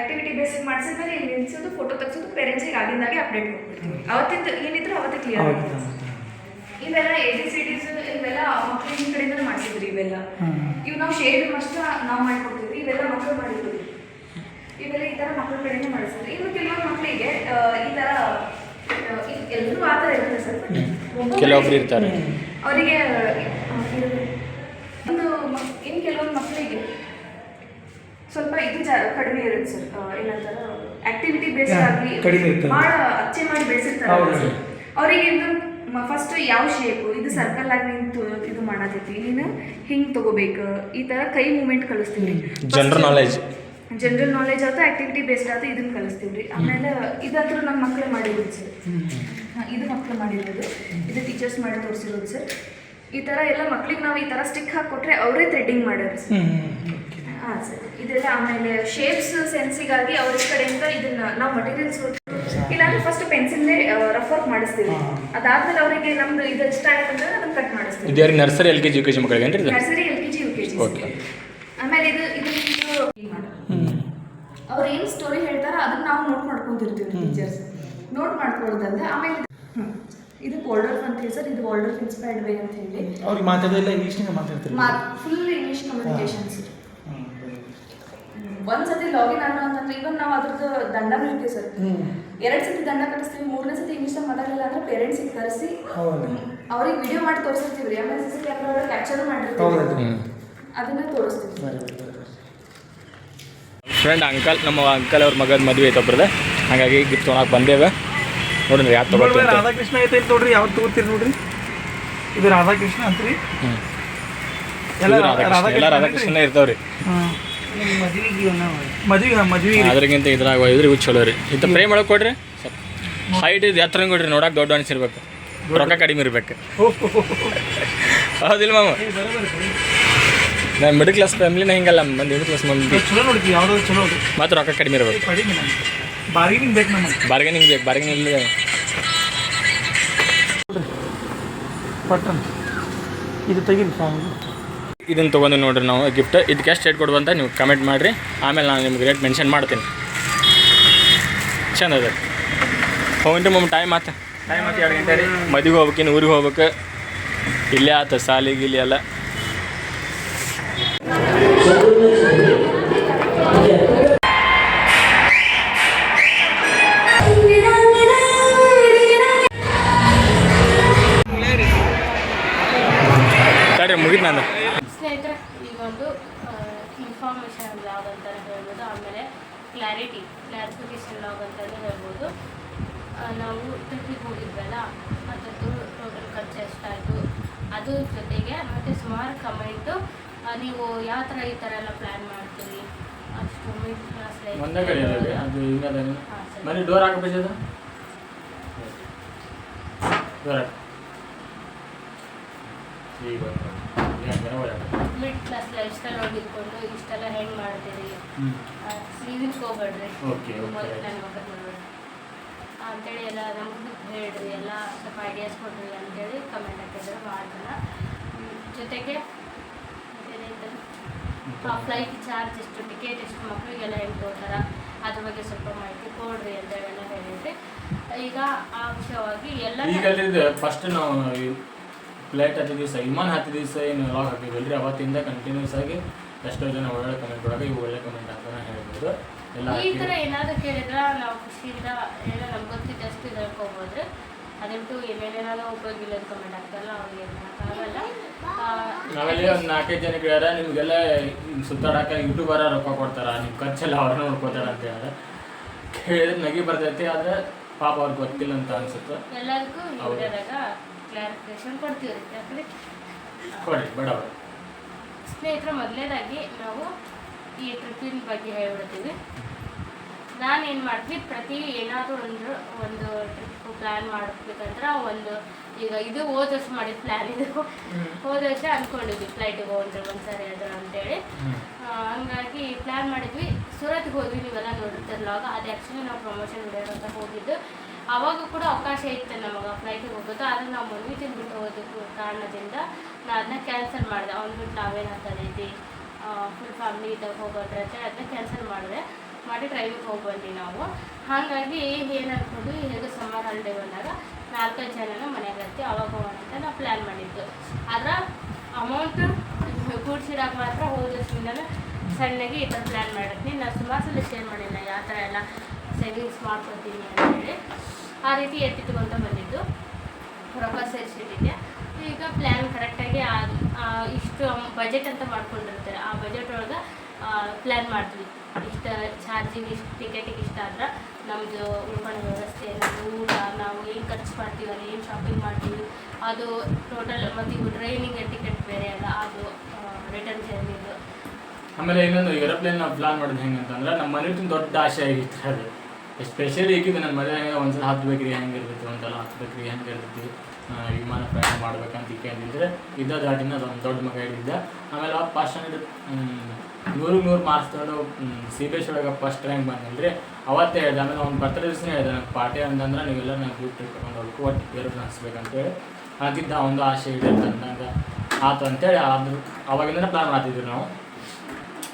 ಆಕ್ಟಿವಿಟಿ ಬೇಸ್ಡ್ ಮಾಡಿಸಿದ್ಮೇಲೆ ಇಲ್ಲಿ ನಿಲ್ಸೋದು ಫೋಟೋ ತೆಗ್ಸೋದು ಪೇರೆಂಟ್ಸಿಗೆ ಆಗಿಂದಾಗೆ ಅಪ್ಡೇಟ್ ಕೊಟ್ಬಿಡ್ತೀವಿ. ಅವತ್ತಿಂದ ಏನಿದ್ರು ಅವತ್ತೇ ಕ್ಲಿಯರ್ ಆಗುತ್ತೆ. ಇವೆಲ್ಲ ಎ ಬಿ ಸಿ ಡಿಸ್ ಇವೆಲ್ಲ ಮಕ್ಕಳಿನ ಕಡೆಯಿಂದ ಮಾಡಿಸಿದ್ರಿ ಇವೆಲ್ಲ. ಇವ್ ನಾವು ಶೇಡ್ ಮಸ್ಟ್ ನಾವು ಮಾಡ್ಕೊಡ್ತೀವಿ ಇವೆಲ್ಲ ಮಕ್ಕಳು ಮಾಡಿದ್ರು. ಇವೆಲ್ಲ ಈ ತರ ಮಕ್ಕಳ ಕಡೆಯಿಂದ ಮಾಡಿಸಿದ್ರಿ ಇನ್ನು ಕೆಲವೊಂದು ಮಕ್ಕಳಿಗೆ ಈ ತರ ಎಲ್ಲರೂ ಆ ಥರ ಇರುತ್ತೆ ಸರ್ ಕೆಲವೊಬ್ರು ಇರ್ತಾರೆ. ಅವರಿಗೆ ಒಂದು ಇನ್ನು ಕೆಲವೊಂದು ಮಕ್ಕಳಿಗೆ ಸ್ವಲ್ಪ ಇದು ಕಡಿಮೆ ಇರುತ್ತೆ ಸರ್ ಏನಂತಾರ ಆಕ್ಟಿವಿಟಿ ಬೇಸ್ ಆಗಿ. ಭಾಳ ಅಚ್ಚೆ ಮಾಡಿ ಬೆಳೆಸಿರ್ತಾರೆ. ಅವರಿಗೆ ಫಸ್ಟ್ ಯಾವ ಶೇಪು ಇದು ಸರ್ಕಲ್ ಆಗಿ ನಿಂತು ಇದು ಮಾಡತೈತಿ. ನೀನು ಹಿಂಗ್ ತಗೋಬೇಕು. ಈ ತರ ಕೈ ಮೂಮೆಂಟ್ ಕಲಿಸ್ತೀವಿ ಜನರಲ್ ನಾಲೆಜ್ ಜನರಲ್ ನಾಲೆಜ್ ಆಯ್ತು ಆಕ್ಟಿವಿಟಿ ಬೇಸ್ಡ್ ಆಯ್ತು ಇದನ್ನ ಕಲಿಸ್ತೀವಿ ರೀ ಆಮೇಲೆ ಇದಂತೂ ನಮ್ಮ ಮಕ್ಕಳು ಮಾಡಿರೋದು ಸರ್ ಇದು ಮಕ್ಕಳು ಮಾಡಿರೋದು. ಇದು ಟೀಚರ್ಸ್ ಮಾಡಿ ತೋರಿಸಿರೋದು ಸರ್ ಈ ತರ ಎಲ್ಲ ಮಕ್ಳಿಗೆ ನಾವು ಈ ತರ ಸ್ಟಿಕ್ ಹಾಕ್ಕೊಟ್ರೆ ಅವರೇ ಥ್ರೆಡ್ಡಿಂಗ್ ಮಾಡೋರು ಸರ್ ಹಾಂ ಸರ್ ಇದೆಲ್ಲ ಆಮೇಲೆ ಶೇಪ್ಸ್ ಸೆನ್ಸಿಗಾಗಿ ಅವ್ರ ಕಡೆಯಿಂದ ಇದನ್ನ ನಾವು ಮಟೀರಿಯಲ್ಸ್ ಇಲ್ಲಾಂದ್ರೆ ಫಸ್ಟ್ ಪೆನ್ಸಿಲ್ನೇ ರಫ್ ವರ್ಕ್ ಮಾಡಿಸ್ತೀವಿ. ಅದಾದ್ಮೇಲೆ ಅವರಿಗೆ ನಮ್ದು ಇದು ಇಷ್ಟ ಆಯ್ತು ಅಂದ್ರೆ ಅದನ್ನ ಕಟ್ ಮಾಡಿಸ್ತೀವಿ. ಇದು ಯಾರಿಗೆ nursery L K G U K G ಮಕ್ಕಳಿಗೆ ಏನ್ರಿ nursery L K G U K G. Okay. ಆಮೇಲೆ ಇದು ಇದು ಅವ್ರು ಏನು ಸ್ಟೋರಿ ಹೇಳ್ತಾರ ಅದನ್ನ ನಾವು ನೋಟ್ ಮಾಡ್ಕೊಂತಿರ್ತೀವಿ ಟೀಚರ್ಸ್ ನೋಟ್ ಮಾಡ್ಕೊಳ್ಳೋದಂದ್ರೆ ಆಮೇಲೆ ಇದು-. ಓಲ್ಡರ್ ಅಂತ ಹೇಳಿ ಸರ್ ಇದು ಓಲ್ಡರ್ ಇನ್ಸ್ಪೈರ್ಡ್ ವೇ ಅಂತ ಹೇಳಿ. ಅವ್ರಿಗೆ ಮಾತಾಡೋದೆಲ್ಲ ಇಂಗ್ಲೀಷ್ನಾಗ ಮಾತಾಡ್ತಾರೆ ಫುಲ್ ಇಂಗ್ಲಿಷ್ ಕಮ್ಯುನಿಕೇಶನ್ಸ್ ಒಂದ್ ಒಂದ್ಸತಿ ಲಾಗಿನ್ ಅನ್ನೋ ಅಂತಂದ್ರೆ ಇವನ್ ನಾವು ಅದ್ರದ್ದು ದಂಡ ಬೀಳ್ತೀವಿ ಸರ್. ಎರಡ್ ಸತಿ ದಂಡ ಕಟ್ಟಿಸ್ತೀವಿ ಮೂರನೇ ಸತಿ ಇಂಗ್ಲಿಷ್ ಮಾತಾಡಲಿಲ್ಲ ಅಂದ್ರೆ ಪೇರೆಂಟ್ಸಿಗೆ ಕರೆಸಿ ಹೌದು. ಅವ್ರಿಗೆ ವಿಡಿಯೋ ಮಾಡಿ ತೋರಿಸ್ತೀವಿ ರೀ. ಆಮೇಲೆ ಸಿ ಸಿ ಕ್ಯಾಮ್ರಾ ಒಳಗೆ ಕ್ಯಾಪ್ಚರ್ ಮಾಡಿರ್ತೀವಿ. ಅದನ್ನ ತೋರಿಸ್ತೀವಿ. ಫ್ರೆಂಡ್ ಅಂಕಲ್ ನಮ್ಮ ಅಂಕಲ್ ಅವ್ರ ಮಗನ ಮದುವೆ ಐತೆ ಒಬ್ಬರದ ಹಾಗಾಗಿ ಗಿಫ್ಟ್ ತೊಗೊಳಕ್ಕೆ ಬಂದೇವೆ ನೋಡ್ರಿ ಯಾರು ತಗೊಳ್ತೀವಿ ರಾಧಾಕೃಷ್ಣ ಐತೆ ನೋಡ್ರಿ ಯಾವ್ದು ತಗೋತೀರಿ ನೋಡ್ರಿ? ಇದು ರಾಧಾಕೃಷ್ಣ ಅಂತ್ರಿ? ಎಲ್ಲ ರಾಧಾಕೃಷ್ಣ ಇರ್ತಾವ್ರಿ. ಮದ್ವಿಗೆ ರೀ. ಅದ್ರಗಿಂತ ಇದ್ರಾಗ ಇದ್ರಿ ಇವು ಚಲೋ ರೀ. ಇಂಥ ಫ್ರೇ ಮಾಡಕ್ಕೆ ಕೊಡ್ರಿ. ಹೈಟ್ ಇದು ಎತ್ತರ ಕೊಡ್ರಿ ನೋಡಕ್ಕೆ ದೊಡ್ಡ ಅನಿಸಿರ್ಬೇಕು. ರೊಕ್ಕ ಕಡಿಮೆ ಇರ್ಬೇಕು. ಹೌದಿಲ್ಲ ಮಾಮ? ನಾನು ಮಿಡಲ್ ಕ್ಲಾಸ್ ಫ್ಯಾಮಿಲಿನ ಹಿಂಗಲ್ಲ ಮಂದಿ ಮಿಡಲ್ ಕ್ಲಾಸ್ ಮಂದಿ. ಚಲೋ ನೋಡ್ತೀವಿ ಯಾವ್ದಾದ್ರು ಚಲೋ ಮಾತ್ರ ರೊಕ್ಕ ಕಡಿಮೆ ಇರಬೇಕು. ಬಾರ್ಗೇನಿಂಗ್ ಬೇಕು ನಮಗೆ. ಬಾರ್ಗೇನಿಂಗ್ ಬೇಕು ಬಾರ್ಗೇನಿಂಗ್ ಇಲ್ಲ ಪಟ್ಟನ್ ಇದು ತೆಗೀರಿ ಸಾಂಗ್ ಇದನ್ನು ತೊಗೊಂಡು ನೋಡ್ರಿ ನಾವು ಗಿಫ್ಟ್ ಇದಕ್ಕೆ ಎಷ್ಟು ರೇಟ್ ಕೊಡುವಂತ ನೀವು ಕಮೆಂಟ್ ಮಾಡಿರಿ. ಆಮೇಲೆ ನಾನು ನಿಮ್ಗೆ ರೇಟ್ ಮೆನ್ಷನ್ ಮಾಡ್ತೀನಿ. ಚಂದ ಅದ. ಮಮ್ಮ ಟೈಮ್ ಆತ. ಟೈಮ್ ಆತು ಎರಡು ಗಂಟೆ ರೀ. ಮದುವೆ ಹೋಗ್ಬೇಕಿನ್ನು ಊರಿಗೆ ಹೋಗ್ಬೇಕು. ಇಲ್ಲೇ ಆತ ಸಾಲಿ ಗಿಲಿ ಎಲ್ಲ. ಅದ್ರ ಜೊತೆಗೆ ಮತ್ತು ಸುಮಾರು ಕಮೆಂಟು ನೀವು ಯಾವ ಥರ ಈ ಥರ ಎಲ್ಲ ಪ್ಲ್ಯಾನ್ ಮಾಡ್ತೀರಿ? ಅಷ್ಟು ಮಿಡ್ ಕ್ಲಾಸ್ ಒಂದೇ ಕಡೆ ಅದು ಹಿಂಗದ. ಮನೆ ಡೋರ್ ಹಾಕಬೇಕದ ಡೋರ್ ಈಗ ಮಿಡ್ ಕ್ಲಾಸ್ ಲೈಫ್ ಸ್ಟೈಲ್ ನೋಡಿಕೊಂಡು ಇಷ್ಟೆಲ್ಲ ಹೆಂಗೆ ಮಾಡ್ತೀರಿ. ಹೋಗ್ಬೇಡ್ರಿ. ಅಂತೇಳಿ ಎಲ್ಲ ನಮಗೂ ಹೇಳ್ರಿ, ಎಲ್ಲ ಸ್ವಲ್ಪ ಐಡಿಯಾಸ್ ಕೊಡ್ರಿ ಅಂತೇಳಿ ಕಮೆಂಟ್ ಹಾಕಿದ್ರೆ, ಭಾಳ ಜನ. ಜೊತೆಗೆ ಫ್ಲೈಟ್ ಚಾರ್ಜ್ ಎಷ್ಟು ಟಿಕೆಟ್ ಎಷ್ಟು ಮಕ್ಕಳಿಗೆಲ್ಲ ಹೆಂಗೆ ಕೊಡ್ತಾರ? ಅದ್ರ ಬಗ್ಗೆ ಸ್ವಲ್ಪ ಮಾಹಿತಿ ಕೊಡ್ರಿ ಅಂತೇಳೆಲ್ಲ ಹೇಳಿದ್ರಿ. ಈಗ ಆ ವಿಷಯವಾಗಿ ಎಲ್ಲ ಈಗ ಫಸ್ಟ್ ನಾವು ಫ್ಲೈಟ್ ಹತ್ತು ದಿವಸ, ವಿಮಾನ ಹತ್ತು ದಿವಸ ಏನು ಲಾಗ್ ಹಾಕಿದ್ವಲ್ರಿ ಅವತ್ತಿಂದ ಕಂಟಿನ್ಯೂಸ್ ಆಗಿ ಎಷ್ಟೋ ಜನ ಒಳ್ಳೆ ಕಮೆಂಟ್ ಕೊಡೋಕೆ ಈಗ ಒಳ್ಳೆ ಕಮೆಂಟ್ ಅಂತ ಹೇಳ್ಬೋದು. ಎಲ್ಲ ಈ ಥರ ಏನಾದರೂ ಕೇಳಿದ್ರೆ ನಾವು ಖುಷಿಯಿಂದ ಏನೋ ನಮ್ಗೆ ಗೊತ್ತಿದ್ದಷ್ಟು ಹೇಳ್ಕೊಬೋದ್ರೆ ಅದಂತೂ ಏನೇನೇನೋ ಉಪಯೋಗ ಇಲ್ಲದ ಕಮೆಂಟ್ ಆಗ್ತಾರಲ್ಲ ಅವ್ರಿಗೆ ಏನು ಮಾಡೋಕ್ಕಾಗಲ್ಲ ಆ, ನಾವೆಲ್ಲ ಒಂದು ನಾಲ್ಕೈದು ಜನ ಕೇಳ್ಯಾರ ನಿಮಗೆಲ್ಲ ಸುತ್ತಾಡಕ್ಕೆ ಯೂಟ್ಯೂಬರ ರೊಕ್ಕ ಕೊಡ್ತಾರ? ನಿಮ್ಮ ಖರ್ಚೆಲ್ಲ ಅವ್ರನ್ನ ನೋಡ್ಕೋತಾರ ಅಂತ ಹೇಳಿದ್ರೆ ಕೇಳಿದ್ರೆ ನಗಿ ಬರ್ತೈತಿ ಆದ್ರೆ ಪಾಪ ಅವ್ರಿಗೆ ಗೊತ್ತಿಲ್ಲ ಅಂತ ಅನ್ಸುತ್ತೆ. ಈ ಕ್ಲಾರಿಫಿಕೇಶನ್ ಕೊಡ್ತೀವಿ ಕೊಡಿ ಬಡವರು. ಸ್ನೇಹಿತರ ಮೊದಲೇದಾಗಿ ನಾವು ಈ ಟ್ರಿಪ್ಪಿನ ಬಗ್ಗೆ ಹೇಳ್ಬಿಡ್ತೀವಿ ನಾನು ಏನು ಮಾಡ್ತೀನಿ ಪ್ರತಿ ಏನಾದರೂ ಒಂದು ಒಂದು ಟ್ರಿಪ್ ಪ್ಲ್ಯಾನ್ ಮಾಡಬೇಕಂದ್ರೆ ಒಂದು ಈಗ ಇದು ಹೋದ ವರ್ಷ ಮಾಡಿದ ಪ್ಲ್ಯಾನ್ ಇದು. ಹೋದ ವರ್ಷ ಅಂದ್ಕೊಂಡಿದ್ವಿ ಫ್ಲೈಟಿಗೆ ಹೋಗ್ರೆ ಒಂದ್ಸರಿ ಅದು ಅಂತೇಳಿ. ಹಂಗಾಗಿ ಪ್ಲ್ಯಾನ್ ಮಾಡಿದ್ವಿ. ಸೂರತ್ಗೆ ಹೋದ್ವಿ ನೀವೆಲ್ಲ ನೋಡಿರ್ತಿರ್ಲಾಗ ಅದು ಆ್ಯಕ್ಚುಲಿ ನಾವು ಪ್ರಮೋಷನ್ ಅಂತ ಹೋಗಿದ್ದು. ಅವಾಗ ಕೂಡ ಅವಕಾಶ ಇತ್ತು ನಮಗೆ ಫ್ಲೈಟಿಗೆ ಹೋಗೋದು ಆದರೆ ನಾವು ಮನವಿ ತಿಂದ್ಬಿಟ್ಟು ಹೋಗೋದಕ್ಕೆ ಕಾರಣದಿಂದ ನಾನು ಅದನ್ನ ಕ್ಯಾನ್ಸಲ್ ಮಾಡಿದೆ. ಅವ್ನು ಬಿಟ್ಟು ನಾವೇನು ಅಂತದೈತಿ ಫುಲ್ ಫ್ಯಾಮಿಲಿ ಇದ್ದಾಗ ಹೋಗೋದ್ರೆ ಅಂತ ಅದನ್ನ ಕ್ಯಾನ್ಸಲ್ ಮಾಡಿದೆ ಮಾಡಿ ಡ್ರೈವಿಗೆ ಹೋಗಿ ಬಂದ್ವಿ ನಾವು. ಹಾಗಾಗಿ ಏನು ಅನ್ಕೊಂಡು ಹೇಗೆ ಸಮ್ಮರ್ ಹಾಲಿಡೇ ಬಂದಾಗ ನಾಲ್ಕೈದು ಜನನ ಮನೆಗೆ ಹತ್ತಿ ಅವಾಗ ಹೋಗೋಣ ಅಂತ ನಾವು ಪ್ಲ್ಯಾನ್ ಮಾಡಿದ್ದು. ಆದ್ರೆ ಅಮೌಂಟ್ ಕೂಡ್ಸಿರಾಗ ಮಾತ್ರ ಹೋದ ವರ್ಷದಿಂದಲೂ ಸಣ್ಣಗೆ ಈ ಥರ ಪ್ಲ್ಯಾನ್ ಮಾಡಿರ್ತೀನಿ ನಾನು ಸುಮಾರು ಸಲ ಶೇರ್ ಮಾಡಿಲ್ಲ ಯಾವ ಥರ ಎಲ್ಲ ಸೇವಿಂಗ್ಸ್ ಮಾಡ್ಕೊತೀನಿ ಅಂತೇಳಿ ಆ ರೀತಿ ಎತ್ತಿಟ್ಕೊಂತ ಬಂದಿದ್ದು. ರೊಕ್ಕ ಸೇರಿಸಿಟ್ಟಿದ್ದೆ. ಈಗ ಪ್ಲ್ಯಾನ್ ಕರೆಕ್ಟಾಗಿ ಇಷ್ಟು ಬಜೆಟ್ ಅಂತ ಮಾಡ್ಕೊಂಡಿರ್ತಾರೆ. ಆ ಬಜೆಟ್ ಒಳಗೆ ಪ್ಲ್ಯಾನ್ ಮಾಡ್ತೀವಿ. ಇಷ್ಟು ಚಾರ್ಜಿಂಗ್ ಇಷ್ಟು ಟಿಕೆಟಿಗೆ ಇಷ್ಟ ಆದ್ರೆ ನಮ್ಮದು ಉಳ್ಕೊಳ್ಳೋ ವ್ಯವಸ್ಥೆ ನಮ್ಮದು ಊಟ, ನಾವು ಏನು ಖರ್ಚು ಮಾಡ್ತೀವಿ ಅಲ್ಲಿ ಏನು ಶಾಪಿಂಗ್ ಮಾಡ್ತೀವಿ, ಅದು ಟೋಟಲ್ ಮತ್ತು ಇವು ಟ್ರೈನಿಗೆ ಟಿಕೆಟ್ ಬೇರೆ ಅಲ್ಲ, ಅದು ರಿಟರ್ನ್ ಜರ್ನಿದು ಆಮೇಲೆ ಇನ್ನೊಂದು ಏರೋಪ್ಲೇನ್ ನಾವು ಪ್ಲಾನ್ ಮಾಡೋದು ಹೆಂಗೆ ಅಂತಂದ್ರೆ ನಮ್ಮ ಮನೆಗಿಂತ ದೊಡ್ಡ ಆಸೆ ಆಗಿತ್ತು ಅದು ಎಸ್ಪೆಷಲಿ ಈಗಿದ್ದು ನನ್ನ ಮದುವೆ ಒಂದ್ಸಲ ಹತ್ಬೇಕ್ರಿ ಹೆಂಗೆ ಇರ್ತೈತಿ ಒಂದ್ಸಲ ಹತ್ಬೇಕ್ರಿ ಹೆಂಗೆ ಇರ್ತೈತಿ ವಿಮಾನ ಪ್ರಯಾಣ ಮಾಡ್ಬೇಕಂತ ಈಕೆ ಅಂದಿದ್ರೆ ಇದ್ದ ದಾಟಿನ ಅದೊಂದು ದೊಡ್ಡ ಮಗ ಹೇಳಿದ್ದ ಆಮೇಲೆ ಅವಾಗ ಫಸ್ಟ್ ಸ್ಟ್ಯಾಂಡರ್ಡ್ ನೂರಿಗೆ ನೂರು ಮಾರ್ಕ್ಸ್ ತಗೊಂಡು ಸಿ ಬಿ ಎಸ್ ಒಳಗೆ ಫಸ್ಟ್ ರ್ಯಾಂಕ್ ಬಂದಿಲ್ರಿ. ಅವತ್ತೇ ಹೇಳ್ದೆ, ಆಮೇಲೆ ಅವ್ನು ಬರ್ತಡೇ ದಿವಸನೇ ಹೇಳ್ದೆ, ನಂಗೆ ಪಾರ್ಟಿ ಅಂತಂದ್ರೆ ನೀವೆಲ್ಲ ನಂಗೆ ಗ್ರೂಪ್ ಟ್ರಿಪ್ ಕರ್ಕೊಂಡು ಹೋಗ್ಬೇಕು ಒಟ್ಟು ಬೇರೆ ಅನಿಸ್ಬೇಕಂತೇಳಿ ಹಾಗಿದ್ದ ಒಂದು ಆಸೆ ಇದೆ ಅಂತಂದಾಗ ಆತು ಅಂತೇಳಿ, ಆದ್ರೂ ಅವಾಗಿಂದ ಪ್ಲಾನ್ ಮಾಡ್ತಿದ್ವಿ ನಾವು.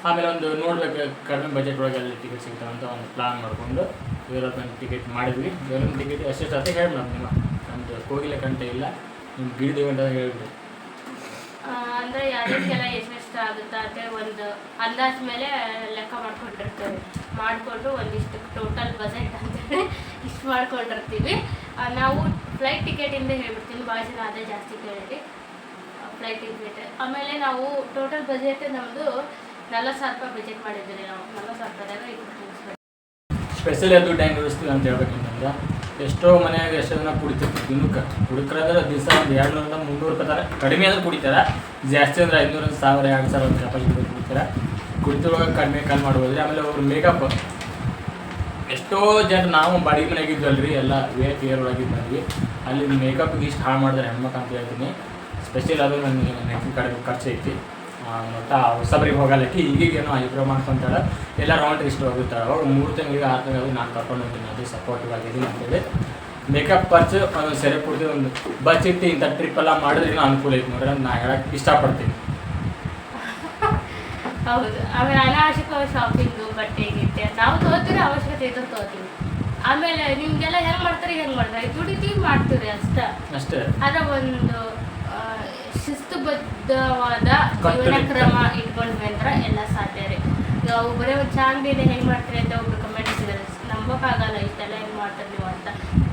ಆಮೇಲೆ ಒಂದು ನೋಡ್ಬೇಕು, ಕಡಿಮೆ ಬಜೆಟ್ ಒಳಗೆ ಅಲ್ಲಿ ಟಿಕೆಟ್ ಸಿಗ್ತಾವಂತ ಒಂದು ಪ್ಲಾನ್ ಮಾಡಿಕೊಂಡು ಏರೋಪ್ಲೇನ್ ಟಿಕೆಟ್ ಮಾಡಿದ್ವಿ. ಏರೋಪ್ಲೇನ್ ಟಿಕೆಟ್ ಎಷ್ಟೆಷ್ಟು ಅಂತ ಹೇಳಿ ನಿಮ್ಮ ನಮ್ಮದು ಕೋಗಿಲೆ ಕಂಠ ಇಲ್ಲ ನಿಮ್ಮ ಗಿಡದೇವಿ ಅಂತ ಹೇಳ್ಬಿಡಿ. ಅಂದ್ರೆ ಅದಕ್ಕೆಲ್ಲ ಎಷ್ಟೆಷ್ಟು ಆಗುತ್ತಾ ಅಂತೇಳಿ ಒಂದು ಅಂದಾಜ್ ಮೇಲೆ ಲೆಕ್ಕ ಮಾಡ್ಕೊಂಡಿರ್ತೇವೆ. ಮಾಡಿಕೊಂಡು ಒಂದಿಷ್ಟು ಟೋಟಲ್ ಬಜೆಟ್ ಅಂತೇಳಿ ಇಷ್ಟು ಮಾಡ್ಕೊಂಡಿರ್ತೀವಿ. ನಾವು ಫ್ಲೈಟ್ ಟಿಕೆಟಿಂದ ಹೇಳ್ಬಿಡ್ತೀನಿ ಭಾಳ ಜನ ಅದೇ ಜಾಸ್ತಿ ಕೇಳಿ ಫ್ಲೈಟ್ ಟಿಕೆಟ್ ಆಮೇಲೆ ನಾವು ಟೋಟಲ್ ಬಜೆಟ್ ನಮ್ಮದು ನಲ್ವತ್ತು ಸಾವಿರ ರೂಪಾಯಿ ಬಜೆಟ್ ಮಾಡಿದ್ದೀವಿ ನಾವು. ನಲ್ವತ್ತು ಸಾವಿರ ರೂಪಾಯಿದಾಗ ಸ್ಪೆಷಲ್ ಎದ್ದು ಟ್ಯಾಂಕ್ ವ್ಯವಸ್ಥೆ ಅಂತ ಹೇಳ್ಬೇಕಂತಂದ್ರೆ ಎಷ್ಟೋ ಮನೆಯಾಗ ಎಷ್ಟೋ ಜನ ಕುಡಿತಿರ್ತೀವಿ ದಿನಕ್ಕೆ ಕುಡಿಕ್ರಂದ್ರೆ ದಿವಸ ಒಂದು ಎರಡು ನೂರಿಂದ ಮುನ್ನೂರು ರೂಪಾಯಿ ತರ ಕಡಿಮೆ ಅಂದ್ರೆ ಕುಡಿತಾರೆ. ಜಾಸ್ತಿ ಅಂದ್ರೆ ಐನೂರು ಸಾವಿರ, ಎರಡು ಸಾವಿರ ಒಂದು ಕೆಪಾಸಿಟಿ ಕುಡಿತಾರೆ. ಕುಡಿತೊಳಗೆ ಕಡಿಮೆ ಕಾಲ್ ಮಾಡ್ಬೋದ್ರಿ. ಆಮೇಲೆ ಅವ್ರ ಮೇಕಪ್ ಎಷ್ಟೋ ಜನ ನಾವು ಬಾಡಿಗೆ ಮನೆಗೆ ಇದ್ವಲ್ರಿ, ಎಲ್ಲ ವೇ ಕೇರ್ ಒಳಗೆ ಬಂದ್ವಿ ಅಲ್ಲಿ ಮೇಕಪ್ಗೆ ಇಷ್ಟು ಹಾಳು ಮಾಡಿದ್ರೆ ಹೆಣ್ಮಕ್ಳು ಅಂತ ಹೇಳ್ತೀನಿ. ಸ್ಪೆಷಲ್ ಅದು ನನಗೆ ನೆಕ್ಸ್ಟ್ ಕಡೆ ಖರ್ಚು ಐತಿ. ಮತ್ತು ಹೊಸಬ್ರಿಗೆ ಹೋಗಲ್ಲಕ್ಕೆ ಈಗೀಗೇನೋ ಐಬ್ರೋ ಮಾಡ್ಕೊಂತಾಳೆ ಎಲ್ಲ ರೌಂಡ್ ಇಷ್ಟು ಹೋಗುತ್ತಾಳೆ ಅವಾಗ ಮೂರು ತಿಂಗಳಿಗೆ ಆರು ತಿಂಗಳಿಗೆ ನಾನು ಕರ್ಕೊಂಡು ಹೋಗ್ತೀನಿ. ಅದು ಸಪೋರ್ಟಿವ್ ಆಗಿದ್ದೀನಿ ಅಂತೇಳಿ ಮೇಕಪ್ ಖರ್ಚು ಒಂದು ಸೆರೆ ಪೂರ್ತಿ ಒಂದು ಬಜೆಟ್ ಇಂಥ ಟ್ರಿಪ್ ಎಲ್ಲ ಮಾಡಿದ್ರೆ ಇನ್ನೂ ಅನುಕೂಲ ಐತೆ ನೋಡ್ರಿ. ನಾನು ಹೇಳಕ್ಕೆ ಇಷ್ಟಪಡ್ತೀನಿ. ಹೌದು. ಆಮೇಲೆ ಅನಾವಶ್ಯಕ ಶಾಪಿಂಗು ಬಟ್ಟೆ ಗಿಟ್ಟೆ ನಾವು ತಗೋತೀವಿ ಅವಶ್ಯಕತೆ ಇದ್ದು ತಗೋತೀವಿ ಆಮೇಲೆ ನಿಮ್ಗೆಲ್ಲ ಹೆಂಗ್ ಮಾಡ್ತಾರೆ ಹೆಂಗ್ ಮಾಡ್ತಾರೆ? ದುಡಿತೀವಿ ಮಾಡ್ತೀವಿ ಅಷ್ಟ. ಅಷ್ಟೇ. ಅದ ಒಂದು ಆ, ಶಿಸ್ತುಬದ್ಧವಾದ ಜೀವನ ಕ್ರಮ ಇಟ್ಕೊಂಡ್ವಿ ಅಂದ್ರೆ ಎಲ್ಲ ಸಾಧ್ಯ ರೀ. ಈಗ ಒಬ್ಬರೇ ಒಂದು ಚಾ ಅಂಗಡಿನ ಹೆಂಗ್ ಮಾಡ್ತೀರಿ ಅಂತ ಒಬ್ರು ಕಮೆಂಟ್ ಇದ್ದಾರೆ ನಂಬಕ್ಕಾಗಲ್ಲ ಇಷ್ಟೆಲ್ಲ ಹೆಂಗ್ ಮಾಡ್ತಾರೆ ನೀವು ಅಂತ.